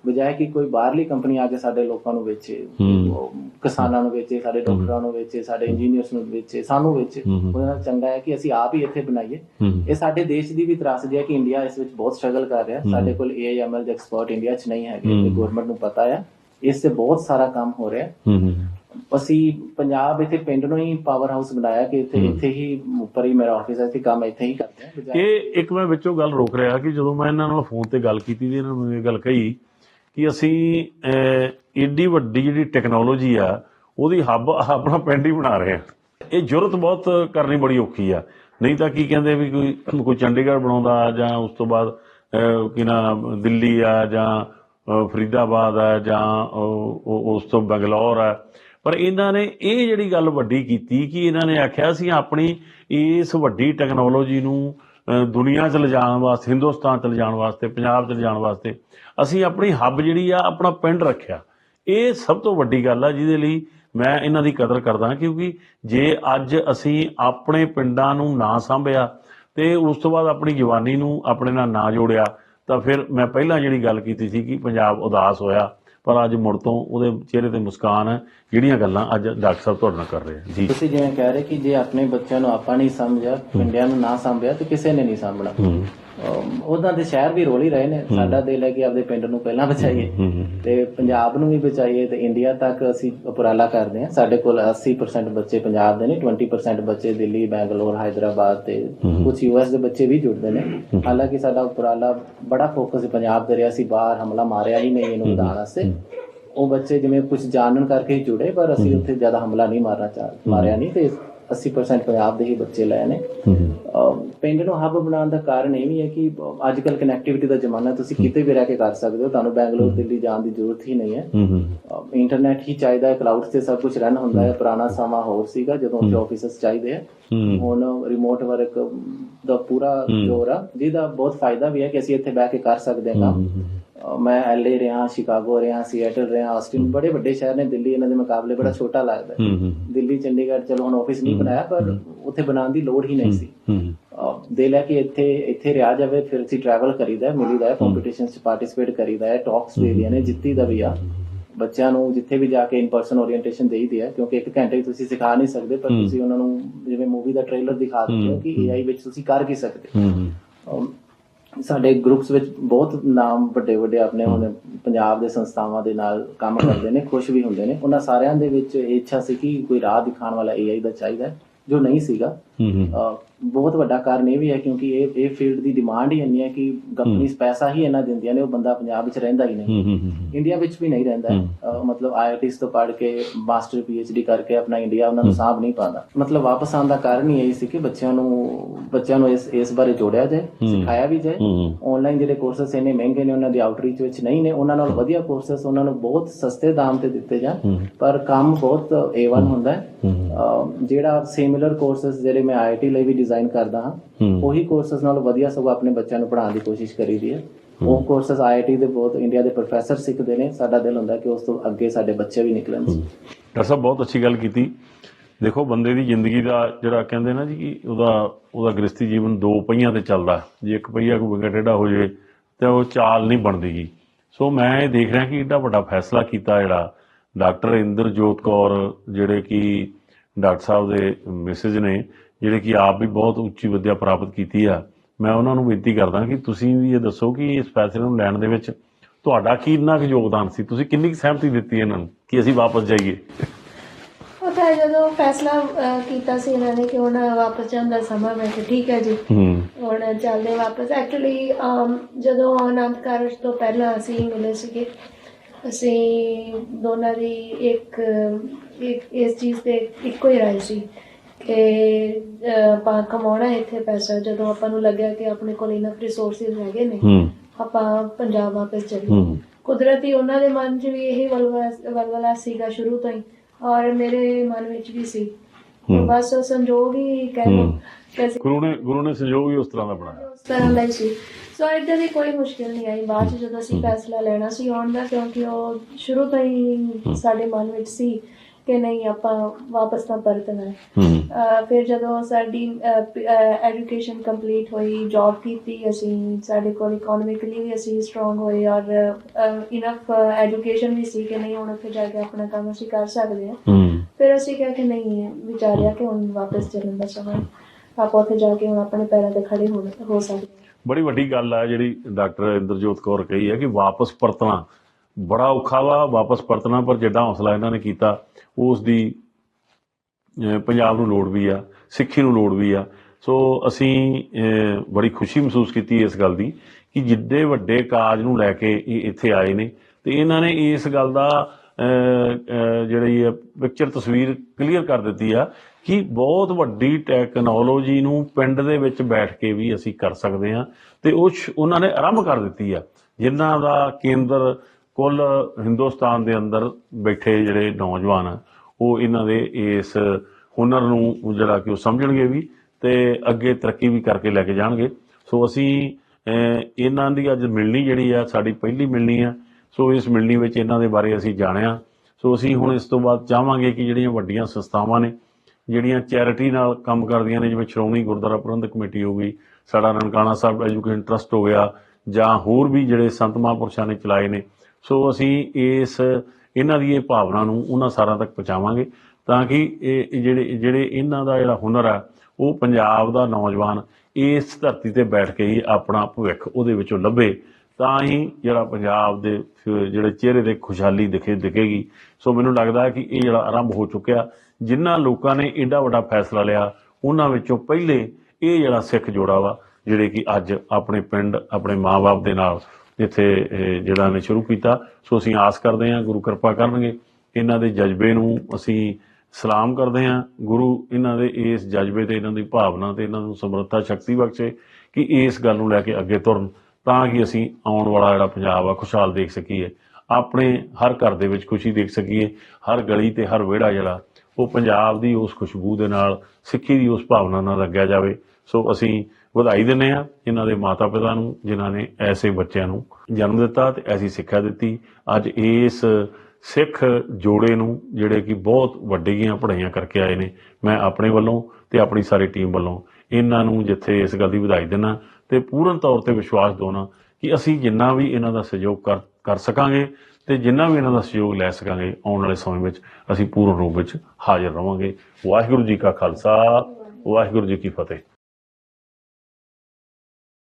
ਬਜਾਏ ਕਿ ਕੋਈ ਬਾਹਰਲੀ ਕੰਪਨੀ ਆ ਕੇ ਸਾਡੇ ਲੋਕਾਂ ਨੂੰ ਵੇਚੇ ਕਿਸਾਨਾਂ ਨੂੰ ਵੇਚੇ ਸਾਡੇ ਡਾਕਟਰਾਂ ਨੂੰ ਵੇਚੇ ਸਾਡੇ ਇੰਜੀਨੀਅਰਸ ਨੂੰ ਵੇਚੇ ਸਾਨੂੰ ਵੇਚੇ। ਉਹਦੇ ਨਾਲ ਚੰਗਾ ਹੈ ਕਿ ਅਸੀਂ ਆਪ ਹੀ ਇੱਥੇ ਬਣਾਈਏ। ਇਹ ਸਾਡੇ ਦੇਸ਼ ਦੀ ਵੀ ਤਰਾਸਦੀ ਹੈ ਕਿ ਇੰਡੀਆ ਇਸ ਵਿੱਚ ਬਹੁਤ ਸਟਰਗਲ ਕਰ ਰਿਹਾ। ਸਾਡੇ ਕੋਲ AI ML ਦੇ ਐਕਸਪਰਟ ਇੰਡੀਆ 'ਚ ਨਹੀਂ ਹੈਗੇ ਗਵਰਨਮੈਂਟ ਨੂੰ ਪਤਾ ਹੈ। ਇਸ ਤੇ ਬਹੁਤ ਸਾਰਾ ਕੰਮ ਹੋ ਰਿਹਾ। ਹੂੰ। ਅਸੀਂ ਪੰਜਾਬ ਇੱਥੇ ਪਿੰਡ ਨੂੰ ਹੀ ਪਾਵਰ ਹਾਊਸ ਬਣਾਇਆ ਕਿ ਇੱਥੇ ਇੱਥੇ ਹੀ ਉੱਪਰ ਹੀ ਮੇਰਾ ਆਫਿਸ ਹੈ ਤੇ ਕੰਮ ਇੱਥੇ ਹੀ ਕਰਦੇ ਬਜਾਏ- ਇਹ ਇੱਕ ਮੈਂ ਵਿੱਚੋਂ ਗੱਲ ਰੋਕ ਰਿਹਾ ਕਿ ਜਦੋਂ ਮੈਂ ਇਹਨਾਂ ਨਾਲ ਫੋਨ ਤੇ ਗੱਲ ਕੀਤੀ ਤੇ ਇਹਨਾਂ ਨੂੰ ਇਹ ਗੱਲ ਕਹੀ ਕਿ ਅਸੀਂ ਏਡੀ ਵੱਡੀ ਜਿਹੜੀ ਟੈਕਨੋਲੋਜੀ ਆ ਉਹਦੀ ਹੱਬ ਆਪਣਾ ਪਿੰਡ ਹੀ ਬਣਾ ਰਹੇ ਆ ਇਹ ਜ਼ਰੂਰਤ ਬਹੁਤ ਕਰਨੀ ਬੜੀ ਔਖੀ ਆ। ਨਹੀਂ ਤਾਂ ਕੀ ਕਹਿੰਦੇ ਵੀ ਕੋਈ ਕੋਈ ਚੰਡੀਗੜ੍ਹ ਬਣਾਉਂਦਾ ਜਾਂ ਉਸ ਤੋਂ ਬਾਅਦ ਕੀ ਨਾ ਦਿੱਲੀ ਆ ਜਾਂ ਫਰੀਦਾਬਾਦ ਆ ਜਾਂ ਉਸ ਤੋਂ ਬੰਗਲੌਰ ਆ। ਪਰ ਇਹਨਾਂ ਨੇ ਇਹ ਜਿਹੜੀ ਗੱਲ ਵੱਡੀ ਕੀਤੀ ਕਿ ਇਹਨਾਂ ਨੇ ਆਖਿਆ ਸੀ ਆਪਣੀ ਇਸ ਵੱਡੀ ਟੈਕਨੋਲੋਜੀ ਨੂੰ ਦੁਨੀਆ 'ਚ ਲਿਜਾਣ ਵਾਸਤੇ, ਹਿੰਦੁਸਤਾਨ 'ਚ ਲਿਜਾਣ ਵਾਸਤੇ, ਪੰਜਾਬ 'ਚ ਲਿਜਾਣ ਵਾਸਤੇ ਅਸੀਂ ਆਪਣੀ ਹੱਬ ਜਿਹੜੀ ਆ, ਆਪਣਾ ਪਿੰਡ ਰੱਖਿਆ। ਇਹ ਸਭ ਤੋਂ ਵੱਡੀ ਗੱਲ ਆ ਜਿਹਦੇ ਲਈ ਮੈਂ ਇਹਨਾਂ ਦੀ ਕਦਰ ਕਰਦਾ ਕਿਉਂਕਿ ਜੇ ਅੱਜ ਅਸੀਂ ਆਪਣੇ ਪਿੰਡਾਂ ਨੂੰ ਨਾ ਸੰਭਿਆ ਤੇ ਉਸ ਤੋਂ ਬਾਅਦ ਆਪਣੀ ਜਵਾਨੀ ਨੂੰ ਆਪਣੇ ਨਾਲ ਨਾ ਜੋੜਿਆ, ਤਾਂ ਫਿਰ ਮੈਂ ਪਹਿਲਾਂ ਜਿਹੜੀ ਗੱਲ ਕੀਤੀ ਸੀ ਕਿ ਪੰਜਾਬ ਉਦਾਸ ਹੋਇਆ। ਪਰ ਅੱਜ ਮੁੜ ਤੋਂ ਉਹਦੇ ਚਿਹਰੇ ਤੇ ਮੁਸਕਾਨ ਹੈ ਜਿਹੜੀਆਂ ਗੱਲਾਂ ਅੱਜ ਡਾਕਟਰ ਸਾਹਿਬ ਤੁਹਾਡੇ ਨਾਲ ਕਰ ਰਹੇ ਆ। ਜੀ। ਤੁਸੀਂ ਜਿਵੇਂ ਕਹਿ ਰਹੇ ਕਿ ਜੇ ਆਪਣੇ ਬੱਚਿਆਂ ਨੂੰ ਆਪਾਂ ਨਹੀਂ ਸਮਝਿਆ ਪਿੰਡਿਆਂ ਨੂੰ ਨਾ ਸੰਭਿਆ ਤੇ ਕਿਸੇ ਨੇ ਨਹੀਂ ਸਾਂਭਣਾ। ਉਹਨਾਂ ਦੇ ਸ਼ਹਿਰ ਵੀ ਰੋਲ ਹੀ ਰਹੇ ਨੇ। ਸਾਡਾ ਦਿਲ ਹੈ ਕਿ ਆਪਦੇ ਪਿੰਡ ਨੂੰ ਪਹਿਲਾਂ ਬਚਾਈਏ। ਤੇ ਪੰਜਾਬ ਨੂੰ ਵੀ ਬਚਾਈਏ ਤੇ ਇੰਡੀਆ ਤੱਕ ਅਸੀਂ ਉਪਰਾਲਾ ਕਰਦੇ ਹਾਂ। ਸਾਡੇ ਕੋਲ 80% ਬੱਚੇ ਪੰਜਾਬ ਦੇ ਨੇ 20% ਬੱਚੇ ਦਿੱਲੀ ਬੈਂਗਲੌਰ ਹਾਈਦਰਾਬਾਦ ਤੇ ਕੁਝ ਯੂਐਸ ਦੇ ਬੱਚੇ ਵੀ ਜੁੜਦੇ ਨੇ। ਹਾਲਾਂਕਿ ਸਾਡਾ ਉਪਰਾਲਾ ਬੜਾ ਫੋਕਸ ਪੰਜਾਬ ਤੇ ਰਿਹਾ। ਸੀ ਬਾਹਰ ਹਮਲਾ ਮਾਰਿਆ ਹੀ ਨਹੀਂ ਇਹਨੂੰ ਉਦਾਹਰਨ ਸੇ ਉਹ ਬੱਚੇ ਜਿਵੇਂ ਕੁਝ ਜਾਣਨ ਕਰਕੇ ਜੁੜੇ ਪਰ ਅਸੀਂ ਉੱਥੇ ਜ਼ਿਆਦਾ ਹਮਲਾ ਨਹੀਂ ਮਾਰਨਾ ਚਾਹ ਮਾਰਿਆ ਨਹੀਂ ਤੇ 80% ਪੰਜਾਬ ਦੇ ਹੀ ਬੱਚੇ ਲਏ ਨੇ। ਪਿੰਡ ਨੂੰ ਹੱਬ ਬਣਾਉਣ ਦਾ ਕਾਰਨ ਇਹ ਵੀ ਹੈ ਕਿ ਅੱਜ ਕੱਲ ਕਨੈਕਟੀਵਿਟੀ ਦਾ ਜ਼ਮਾਨਾ ਤੁਸੀਂ ਕਿਤੇ ਵੀ ਰਹਿ ਕੇ ਕਰ ਸਕਦੇ ਹੋ ਤੁਹਾਨੂੰ ਬੈਂਗਲੌਰ ਦਿੱਲੀ ਜਾਣ ਦੀ ਜ਼ਰੂਰਤ ਹੀ ਨਹੀਂ ਹੈ। ਇੰਟਰਨੈਟ ਹੀ। ਚਾਹੀਦਾ ਹੈ ਕਲਾਊਡ ਤੇ ਸਭ ਕੁਝ ਰਨ ਹੁੰਦਾ ਹੈ। ਪੁਰਾਣਾ ਸਮਾਂ ਹੋਰ ਸੀਗਾ ਜਦੋਂ ਉੱਥੇ ਆਫਿਸਸ ਚਾਹੀਦੇ ਆ ਹੁਣ ਰਿਮੋਟ ਵਰਕ ਦਾ ਪੂਰਾ ਜ਼ੋਰ ਆ ਜਿਹਦਾ ਬਹੁਤ ਫਾਇਦਾ ਵੀ ਹੈ ਕਿ ਅਸੀਂ ਇੱਥੇ ਬਹਿ ਕੇ ਕਰ ਸਕਦੇ ਹਾਂ। ਮੈਂ ਐਲਏ ਰਿਹਾ ਸ਼ਿਕਾਗੋ ਰਿਹਾ ਸੀਐਟਲ ਰਿਹਾ ਆਸਟਿਨ ਬੜੇ ਵੱਡੇ ਸ਼ਹਿਰ ਨੇ ਦਿੱਲੀ ਇਹਨਾਂ ਦੇ ਮੁਕਾਬਲੇ ਬੜਾ ਛੋਟਾ ਲੱਗਦਾ ਹੈ। ਦਿੱਲੀ ਚੰਡੀਗੜ੍ਹ ਚਲੋ ਹੁਣ ਆਫਿਸ ਨਹੀਂ ਬਣਾਇਆ ਪਰ ਉੱਥੇ ਬਣਾਉਣ ਦੀ ਲੋੜ ਹੀ ਨਹੀਂ ਸੀ। ਦਿਲ ਹੈ। ਕਿ ਇੱਥੇ ਇੱਥੇ ਰਿਹਾ ਜਾਵੇ ਫਿਰ ਅਸੀਂ ਟਰੈਵਲ ਕਰੀਦਾ ਹੈ ਮਿਲੀਦਾ ਹੈ ਕੰਪੀਟੀਸ਼ਨਸ 'ਚ ਪਾਰਟਿਸਿਪੇਟ ਕਰੀਦਾ ਹੈ ਟਾਕਸ ਦੇਦੀਆਂ ਨੇ ਜਿੱਤੀ ਦਾ ਵੀ ਆ। ਬੱਚਿਆਂ ਨੂੰ ਜਿੱਥੇ ਵੀ ਜਾ ਕੇ ਇਨ ਪਰਸਨ ਓਰੀਐਂਟੇਸ਼ਨ ਦੇਈਦੀ ਹੈ ਕਿਉਂਕਿ ਇੱਕ ਘੰਟੇ ਤੁਸੀਂ ਸਿਖਾ ਨਹੀਂ ਸਕਦੇ ਪਰ ਤੁਸੀਂ ਉਹਨਾਂ ਨੂੰ ਜਿਵੇਂ ਮੂਵੀ ਦਾ ਟ੍ਰੇਲਰ ਦਿਖਾ ਦਿੰਦੇ ਹੋ ਕਿ AI ਵਿੱਚ ਤੁਸੀਂ ਕਰ ਕੀ ਸਕਦੇ। ਸਾਡੇ ਗਰੁੱਪਸ ਵਿੱਚ ਬਹੁਤ ਨਾਮ ਵੱਡੇ ਵੱਡੇ ਆਪਣੇ ਹੁਣ ਪੰਜਾਬ ਦੇ ਸੰਸਥਾਵਾਂ ਦੇ ਨਾਲ ਕੰਮ ਕਰਦੇ ਨੇ, ਖੁਸ਼ ਵੀ ਹੁੰਦੇ ਨੇ। ਉਹਨਾਂ ਸਾਰਿਆਂ ਦੇ ਵਿੱਚ ਇਹ ਇੱਛਾ ਸੀ ਕਿ ਕੋਈ ਰਾਹ ਦਿਖਾਉਣ ਵਾਲਾ AI ਦਾ ਚਾਹੀਦਾ ਜੋ ਨਹੀਂ ਸੀਗਾ। ਬਹੁਤ ਵੱਡਾ ਕਾਰਨ ਇਹ ਵੀ ਹੈ ਕਿਉਂਕਿ ਇਹ ਇਹ ਫੀਲਡ ਦੀ ਡਿਮਾਂਡ ਹੀ ਇੰਨੀ ਹੈ ਕਿ ਕੰਪਨੀਆਂ ਪੈਸਾ ਹੀ ਇੰਨਾ ਦਿੰਦੀਆਂ ਨੇ ਉਹ ਬੰਦਾ ਪੰਜਾਬ ਵਿੱਚ ਰਹਿੰਦਾ ਹੀ ਨਹੀਂ। ਇੰਡੀਆ ਵਿੱਚ ਵੀ ਨਹੀਂ ਰਹਿੰਦਾ। ਮਤਲਬ ਆਈਆਈਟੀਸ ਤੋਂ ਪੜ੍ਹ ਕੇ ਮਾਸਟਰ ਪੀਐਚਡੀ ਕਰਕੇ ਆਪਣਾ ਇੰਡੀਆ ਉਹਨਾਂ ਨੂੰ ਸਾਂਭ ਨਹੀਂ ਪਾਉਂਦਾ। ਮਤਲਬ ਵਾਪਸ ਆਉਣ ਦਾ ਕਾਰਨ ਹੀ ਇਹ ਸੀ ਕਿ ਬੱਚਿਆਂ ਨੂੰ ਬੱਚਿਆਂ ਨੂੰ ਇਸ ਇਸ ਬਾਰੇ ਜੋੜਿਆ ਜਾਏ ਸਿਖਾਇਆ ਵੀ ਜਾਏ। ਆਨਲਾਈਨ ਜਿਹੜੇ ਕੋਰਸਸ ਇੰਨੇ ਮਹਿੰਗੇ ਨੇ ਉਹਨਾਂ ਦੀ ਆਊਟਰੀਚ ਵਿੱਚ ਨਹੀਂ ਨੇ। ਉਹਨਾਂ ਨਾਲ ਵਧੀਆ ਕੋਰਸਸ ਉਹਨਾਂ ਨੂੰ ਬਹੁਤ ਸਸਤੇ ਦਾਮ ਤੇ ਦਿੱਤੇ ਜਾਣ। ਪਰ ਕੰਮ ਬਹੁਤ A1 ਹੁੰਦਾ ਹੈ। ਜਿਹੜਾ ਸਿਮਿਲਰ ਕੋਰਸਸ ਜਿਹੜੇ ਮੈਂ ਆਈਆਈਟੀ ਲਈ ਵੀ ਡਿਜ਼ਾਈਨ ਕਰਦਾ ਹਾਂ। ਉਹੀ ਕੋਰਸਸ ਨਾਲੋਂ ਵਧੀਆ ਸਗੋਂ ਆਪਣੇ ਬੱਚਿਆਂ ਨੂੰ ਪੜ੍ਹਾਉਣ ਦੀ ਕੋਸ਼ਿਸ਼ ਕਰੀਦੀ ਹੈ। ਉਹ ਕੋਰਸਸ ਆਈਆਈਟੀ ਦੇ ਬਹੁਤ ਇੰਡੀਆ ਦੇ ਪ੍ਰੋਫੈਸਰ ਸਿੱਖਦੇ ਨੇ। ਸਾਡਾ ਦਿਲ ਹੁੰਦਾ ਕਿ ਉਸ ਤੋਂ ਅੱਗੇ ਸਾਡੇ ਬੱਚੇ ਵੀ ਨਿਕਲਣ। ਡਾਕਟਰ ਸਾਹਿਬ ਬਹੁਤ ਅੱਛੀ ਗੱਲ ਕੀਤੀ। ਦੇਖੋ ਬੰਦੇ ਦੀ ਜ਼ਿੰਦਗੀ ਦਾ ਜਿਹੜਾ ਕਹਿੰਦੇ ਨਾ ਜੀ ਕਿ ਉਹਦਾ ਉਹਦਾ ਗ੍ਰਸਤੀ ਜੀਵਨ ਦੋ ਪਹੀਆਂ ਤੇ ਚੱਲਦਾ। ਜੇ ਇੱਕ ਪਹੀਆ ਕੋਈ ਵਿੰਗਾ ਟੇਢਾ ਹੋ ਜਾਵੇ ਤੇ ਉਹ ਚਾਲ ਨਹੀਂ ਬਣਦੀ ਗੀ। ਸੋ ਮੈਂ ਇਹ ਦੇਖ ਰਿਹਾ ਕਿ ਏਡਾ ਵੱਡਾ ਫੈਸਲਾ ਕੀਤਾ ਜਿਹੜਾ ਡਾਕਟਰ ਇੰਦਰਜੋਤ ਕੌਰ ਜਿਹੜੇ ਕਿ ਡਾਕਟਰ ਸਾਹਿਬ ਦੇ ਮਿਸਿਸ ਨੇ। ਜਿਹੜੇ ਕਿ ਆਪ ਵੀ ਬਹੁਤ ਉੱਚੀ ਵਿੱਦਿਆ ਪ੍ਰਾਪਤ ਕੀਤੀ ਆ ਮੈਂ ਉਹਨਾਂ ਨੂੰ ਬੇਨਤੀ ਕਰਦਾ ਕਿ ਤੁਸੀਂ ਵੀ ਇਹ ਦੱਸੋ ਕਿ ਇਸ ਫੈਸਲੇ ਨੂੰ ਲੈਣ ਦੇ ਵਿੱਚ ਤੁਹਾਡਾ ਕਿੰਨਾ ਕੁ ਯੋਗਦਾਨ ਸੀ? ਤੁਸੀਂ ਕਿੰਨੀ ਕੁ ਸਹਿਮਤੀ ਦਿੱਤੀ ਇਹਨਾਂ ਨੂੰ ਕਿ ਅਸੀਂ ਵਾਪਸ ਜਾਈਏ? ਉਹ ਤਾਂ ਜਦੋਂ ਫੈਸਲਾ ਕੀਤਾ ਸੀ ਇਹਨਾਂ ਨੇ ਕਿ ਹੁਣ ਵਾਪਸ ਜਾਣ ਦਾ ਸਮਾਂ ਮੈਂ ਕਿਹਾ ਠੀਕ ਹੈ ਜੀ। ਹੂੰ। ਹੁਣ ਚੱਲਦੇ ਵਾਪਸ। ਐਕਚੁਅਲੀ ਜਦੋਂ ਆਨੰਦ ਕਾਰਜ ਤੋਂ ਪਹਿਲਾਂ ਅਸੀਂ ਮਿਲੇ ਸੀਗੇ ਅਸੀਂ ਦੋਨਾਂ ਦੀ ਇੱਕ ਇੱਕ ਇਸ ਚੀਜ਼ ਤੇ ਇੱਕੋ ਹੀ ਰਾਏ ਸੀ। ਕਿ ਅਹ, ਆਪਾਂ ਕਮਾਉਣਾ ਇੱਥੇ ਪੈਸਾ ਜਦੋਂ ਆਪਾਂ ਨੂੰ ਲੱਗਿਆ ਕਿ ਆਪਣੇ ਕੋਲ ਇਨਫ ਰਿਸੋਰਸਿਸ ਹੈਗੇ ਨੇ ਹੂੰ। ਆਪਾਂ ਪੰਜਾਬ ਵਾਪਸ ਚੱਲੀਏ। ਹੂੰ। ਕੁਦਰਤੀ ਉਹਨਾਂ ਦੇ ਮਨ 'ਚ ਵੀ ਇਹੀ ਵਲਵਲਾ ਵਲਵਲਾ ਸੀਗਾ ਸ਼ੁਰੂ ਤੋਂ ਹੀ ਔਰ ਮੇਰੇ ਮਨ ਵਿੱਚ ਵੀ ਸੀ। ਤੇ ਹੂੰ। ਬਸ ਉਹ ਸੰਜੋਗ ਹੀ ਕਹਿ ਲਓ ਹੂੰ। ਕਿ ਅਸੀਂ ਗੁਰੂ ਨੇ ਗੁਰੂ ਨੇ ਸੰਜੋਗ ਵੀ ਉਸ ਤਰ੍ਹਾਂ ਦਾ ਬਣਾਇਆ। ਉਸ ਤਰ੍ਹਾਂ ਦਾ ਹੀ ਸੀ। ਸੋ ਇਦਾਂ ਦੀ ਕੋਈ ਮੁਸ਼ਕਿਲ ਨਹੀਂ ਆਈ। ਬਾਅਦ 'ਚ ਜਦੋਂ ਅਸੀਂ ਫੈਸਲਾ ਲੈਣਾ ਸੀ ਆਉਣ ਦਾ ਕਿਉਂਕਿ ਉਹ ਸ਼ੁਰੂ ਤੋਂ ਹੀ। ਸਾਡੇ ਮਨ ਵਿੱਚ ਸੀ। ਕਿ ਨਹੀਂ ਆਪਾਂ ਵਾਪਸ ਤਾਂ ਪਰਤਣਾ ਹੈ। ਫਿਰ ਜਦੋਂ ਸਾਡੀ ਐਜੂਕੇਸ਼ਨ ਕੰਪਲੀਟ ਹੋਈ ਜੌਬ ਕੀਤੀ ਅਸੀਂ ਸਾਡੇ ਕੋਲ ਇਕਨੋਮਿਕਲੀ ਵੀ ਅਸੀਂ ਸਟਰੋਂਗ ਹੋਏ ਔਰ ਇਨਫ ਐਜੂਕੇਸ਼ਨ ਵੀ ਸੀ ਕਿ ਨਹੀਂ ਹੁਣ ਉੱਥੇ ਜਾ ਕੇ ਆਪਣਾ ਕੰਮ ਅਸੀਂ ਕਰ ਸਕਦੇ ਹਾਂ। ਫਿਰ ਅਸੀਂ ਕਿਹਾ ਕਿ ਨਹੀਂ ਵਿਚਾਰਿਆ ਕਿ ਹੁਣ ਵਾਪਸ ਚੱਲਣ ਦਾ ਸਮਾਂ। ਆਪਾਂ ਉੱਥੇ ਜਾ ਕੇ ਹੁਣ ਆਪਣੇ ਪੈਰਾਂ ਤੇ ਖੜੇ ਹੋ ਹੋ ਸਕਦੇ ਹਾਂ। ਬੜੀ ਵੱਡੀ ਗੱਲ ਆ ਜਿਹੜੀ ਡਾਕਟਰ ਇੰਦਰਜੋਤ ਕੌਰ ਕਹੀ ਹੈ ਕਿ ਵਾਪਸ ਪਰਤਣਾ। ਬੜਾ ਔਖਾ ਵਾ ਵਾਪਸ ਪਰਤਣਾ ਪਰ ਜਿੱਡਾ ਹੌਸਲਾ ਇਹਨਾਂ ਨੇ ਕੀਤਾ ਉਸ ਦੀ ਪੰਜਾਬ ਨੂੰ ਲੋੜ ਵੀ ਆ ਸਿੱਖੀ ਨੂੰ ਲੋੜ ਵੀ ਆ। ਸੋ ਅਸੀਂ ਬੜੀ ਖੁਸ਼ੀ ਮਹਿਸੂਸ ਕੀਤੀ ਇਸ ਗੱਲ ਦੀ ਕਿ ਜਿੱਡੇ ਵੱਡੇ ਕਾਜ ਨੂੰ ਲੈ ਕੇ ਇਹ ਇੱਥੇ ਆਏ ਨੇ। ਤੇ ਇਹਨਾਂ ਨੇ ਇਸ ਗੱਲ ਦਾ ਅਹ, ਅਹ, ਜਿਹੜੀ ਪਿਕਚਰ ਤਸਵੀਰ ਕਲੀਅਰ ਕਰ ਦਿੱਤੀ ਆ ਕਿ ਬਹੁਤ ਵੱਡੀ ਟੈਕਨੋਲੋਜੀ ਨੂੰ ਪਿੰਡ ਦੇ ਵਿੱਚ ਬੈਠ ਕੇ ਵੀ ਅਸੀਂ ਕਰ ਸਕਦੇ ਹਾਂ। ਤੇ ਉਹ ਸ਼- ਉਹਨਾਂ ਨੇ ਆਰੰਭ ਕਰ ਦਿੱਤੀ ਆ। ਜਿਨ੍ਹਾਂ ਦਾ ਕੇਂਦਰ ਕੁੱਲ ਹਿੰਦੁਸਤਾਨ ਦੇ ਅੰਦਰ ਬੈਠੇ ਜਿਹੜੇ ਨੌਜਵਾਨ, ਉਹ ਇਹਨਾਂ ਦੇ ਇਸ ਹੁਨਰ ਨੂੰ ਜਿਹੜਾ ਕਿ ਉਹ ਸਮਝਣਗੇ ਵੀ ਤੇ ਅੱਗੇ ਤਰੱਕੀ ਵੀ ਕਰਕੇ ਲੈ ਕੇ ਜਾਣਗੇ। ਸੋ ਅਸੀਂ ਇਹਨਾਂ ਦੀ ਅੱਜ ਮਿਲਣੀ ਜਿਹੜੀ ਆ, ਸਾਡੀ ਪਹਿਲੀ ਮਿਲਣੀ ਆ। ਸੋ ਇਸ ਮਿਲਣੀ ਵਿੱਚ ਇਹਨਾਂ ਦੇ ਬਾਰੇ ਅਸੀਂ ਜਾਣਿਆ। ਸੋ ਅਸੀਂ ਹੁਣ ਇਸ ਤੋਂ ਬਾਅਦ ਚਾਹਾਂਗੇ ਕਿ ਜਿਹੜੀਆਂ ਵੱਡੀਆਂ ਸੰਸਥਾਵਾਂ ਨੇ, ਜਿਹੜੀਆਂ ਚੈਰਿਟੀ ਨਾਲ ਕੰਮ ਕਰਦੀਆਂ ਨੇ, ਜਿਵੇਂ ਸ਼੍ਰੋਮਣੀ ਗੁਰਦੁਆਰਾ ਪ੍ਰਬੰਧਕ ਕਮੇਟੀ ਹੋ ਗਈ, ਸਾਡਾ ਨਨਕਾਣਾ ਸਾਹਿਬ ਐਜੂਕੇਸ਼ਨ ਟਰਸਟ ਹੋ ਗਿਆ, ਜਾਂ ਹੋਰ ਵੀ ਜਿਹੜੇ ਸੰਤ ਮਹਾਂਪੁਰਸ਼ਾਂ ਨੇ ਚਲਾਏ ਨੇ ਸੋ ਅਸੀਂ ਇਸ, ਇਹਨਾਂ ਦੀ ਇਹ ਭਾਵਨਾ ਨੂੰ ਉਹਨਾਂ ਸਾਰਿਆਂ ਤੱਕ ਪਹੁੰਚਾਵਾਂਗੇ ਤਾਂ ਕਿ ਇਹ ਜਿਹੜੇ ਜਿਹੜੇ ਇਹਨਾਂ ਦਾ ਜਿਹੜਾ ਹੁਨਰ ਆ, ਉਹ ਪੰਜਾਬ ਦਾ ਨੌਜਵਾਨ ਇਸ ਧਰਤੀ ਤੇ ਬੈਠ ਕੇ ਹੀ ਆਪਣਾ ਭਵਿੱਖ ਉਹਦੇ ਵਿੱਚੋਂ ਲੱਭੇ ਤਾਂ ਹੀ ਜਿਹੜਾ ਪੰਜਾਬ ਦੇ ਜਿਹੜੇ ਚਿਹਰੇ ਤੇ ਖੁਸ਼ਹਾਲੀ ਦਿਖੇ, ਦਿਖੇਗੀ। ਸੋ ਮੈਨੂੰ ਲੱਗਦਾ ਹੈ ਕਿ ਇਹ ਜਿਹੜਾ ਆਰੰਭ ਹੋ ਚੁੱਕਿਆ ਜਿਨ੍ਹਾਂ ਲੋਕਾਂ ਨੇ ਏਡਾ ਵੱਡਾ ਫੈਸਲਾ ਲਿਆ, ਉਹਨਾਂ ਵਿੱਚੋਂ ਪਹਿਲੇ ਇਹ ਜਿਹੜਾ ਸਿੱਖ ਜੋੜਾ ਵਾ, ਜਿਹੜੇ ਕਿ ਅੱਜ ਆਪਣੇ ਪਿੰਡ, ਆਪਣੇ ਮਾਪੇ ਦੇ ਨਾਲ ਇੱਥੇ ਜਿਹੜਾ ਨੇ ਸ਼ੁਰੂ ਕੀਤਾ। ਸੋ ਅਸੀਂ ਆਸ ਕਰਦੇ ਹਾਂ ਗੁਰੂ ਕਿਰਪਾ ਕਰਨਗੇ। ਇਹਨਾਂ ਦੇ ਜਜ਼ਬੇ ਨੂੰ ਅਸੀਂ ਸਲਾਮ ਕਰਦੇ ਹਾਂ। ਗੁਰੂ ਇਹਨਾਂ ਦੇ ਇਸ ਜਜ਼ਬੇ ਤੇ, ਇਹਨਾਂ ਦੀ ਭਾਵਨਾ ਤੇ, ਇਹਨਾਂ ਨੂੰ ਸਮਰੱਥਾ, ਸ਼ਕਤੀ ਬਖਸ਼ੇ ਕਿ ਇਸ ਗੱਲ ਨੂੰ ਲੈ ਕੇ ਅੱਗੇ ਤੁਰਨ, ਤਾਂ ਕਿ ਅਸੀਂ ਆਉਣ ਵਾਲਾ ਜਿਹੜਾ ਪੰਜਾਬ ਆ, ਖੁਸ਼ਹਾਲ ਦੇਖ ਸਕੀਏ। ਆਪਣੇ ਹਰ ਘਰ ਦੇ ਵਿੱਚ ਖੁਸ਼ੀ ਦੇਖ ਸਕੀਏ। ਹਰ ਗਲੀ ਤੇ ਹਰ ਵਿਹੜਾ ਜਿਹੜਾ, ਉਹ ਪੰਜਾਬ ਦੀ ਉਸ ਖੁਸ਼ਬੂ ਦੇ ਨਾਲ, ਸਿੱਖੀ ਦੀ ਉਸ ਭਾਵਨਾ ਨਾਲ ਲੱਗਿਆ ਜਾਵੇ। ਸੋ ਅਸੀਂ ਵਧਾਈ ਦਿੰਦੇ ਹਾਂ ਇਹਨਾਂ ਦੇ ਮਾਤਾ ਪਿਤਾ ਨੂੰ, ਜਿਨ੍ਹਾਂ ਨੇ ਐਸੇ ਬੱਚਿਆਂ ਨੂੰ ਜਨਮ ਦਿੱਤਾ ਤੇ ਐਸੀ ਸਿੱਖਿਆ ਦਿੱਤੀ। ਅੱਜ ਇਸ ਸਿੱਖ ਜੋੜੇ ਨੂੰ ਜਿਹੜੇ ਕਿ ਬਹੁਤ ਵੱਡੀਆਂ ਪੜ੍ਹਾਈਆਂ ਕਰਕੇ ਆਏ ਨੇ, ਮੈਂ ਆਪਣੇ ਵੱਲੋਂ ਤੇ ਆਪਣੀ ਸਾਰੀ ਟੀਮ ਵੱਲੋਂ ਇਹਨਾਂ ਨੂੰ ਜਿੱਥੇ ਇਸ ਗੱਲ ਦੀ ਵਧਾਈ ਦਿੰਦਾ ਤੇ ਪੂਰਨ ਤੌਰ ਤੇ ਵਿਸ਼ਵਾਸ ਦੋਨਾ ਕਿ ਅਸੀਂ ਜਿੰਨਾ ਵੀ ਇਹਨਾਂ ਦਾ ਸਹਿਯੋਗ ਕਰ ਕਰ ਸਕਾਂਗੇ ਤੇ ਜਿੰਨਾ ਵੀ ਇਹਨਾਂ ਦਾ ਸਹਿਯੋਗ ਲੈ ਸਕਾਂਗੇ, ਆਉਣ ਵਾਲੇ ਸਮੇਂ ਵਿੱਚ ਅਸੀਂ ਪੂਰਨ ਰੂਪ ਵਿੱਚ ਹਾਜ਼ਰ ਰਵਾਂਗੇ। ਵਾਹਿਗੁਰੂ ਜੀ ਕਾ ਖਾਲਸਾ, ਵਾਹਿਗੁਰੂ ਜੀ ਕੀ ਫਤਿਹ।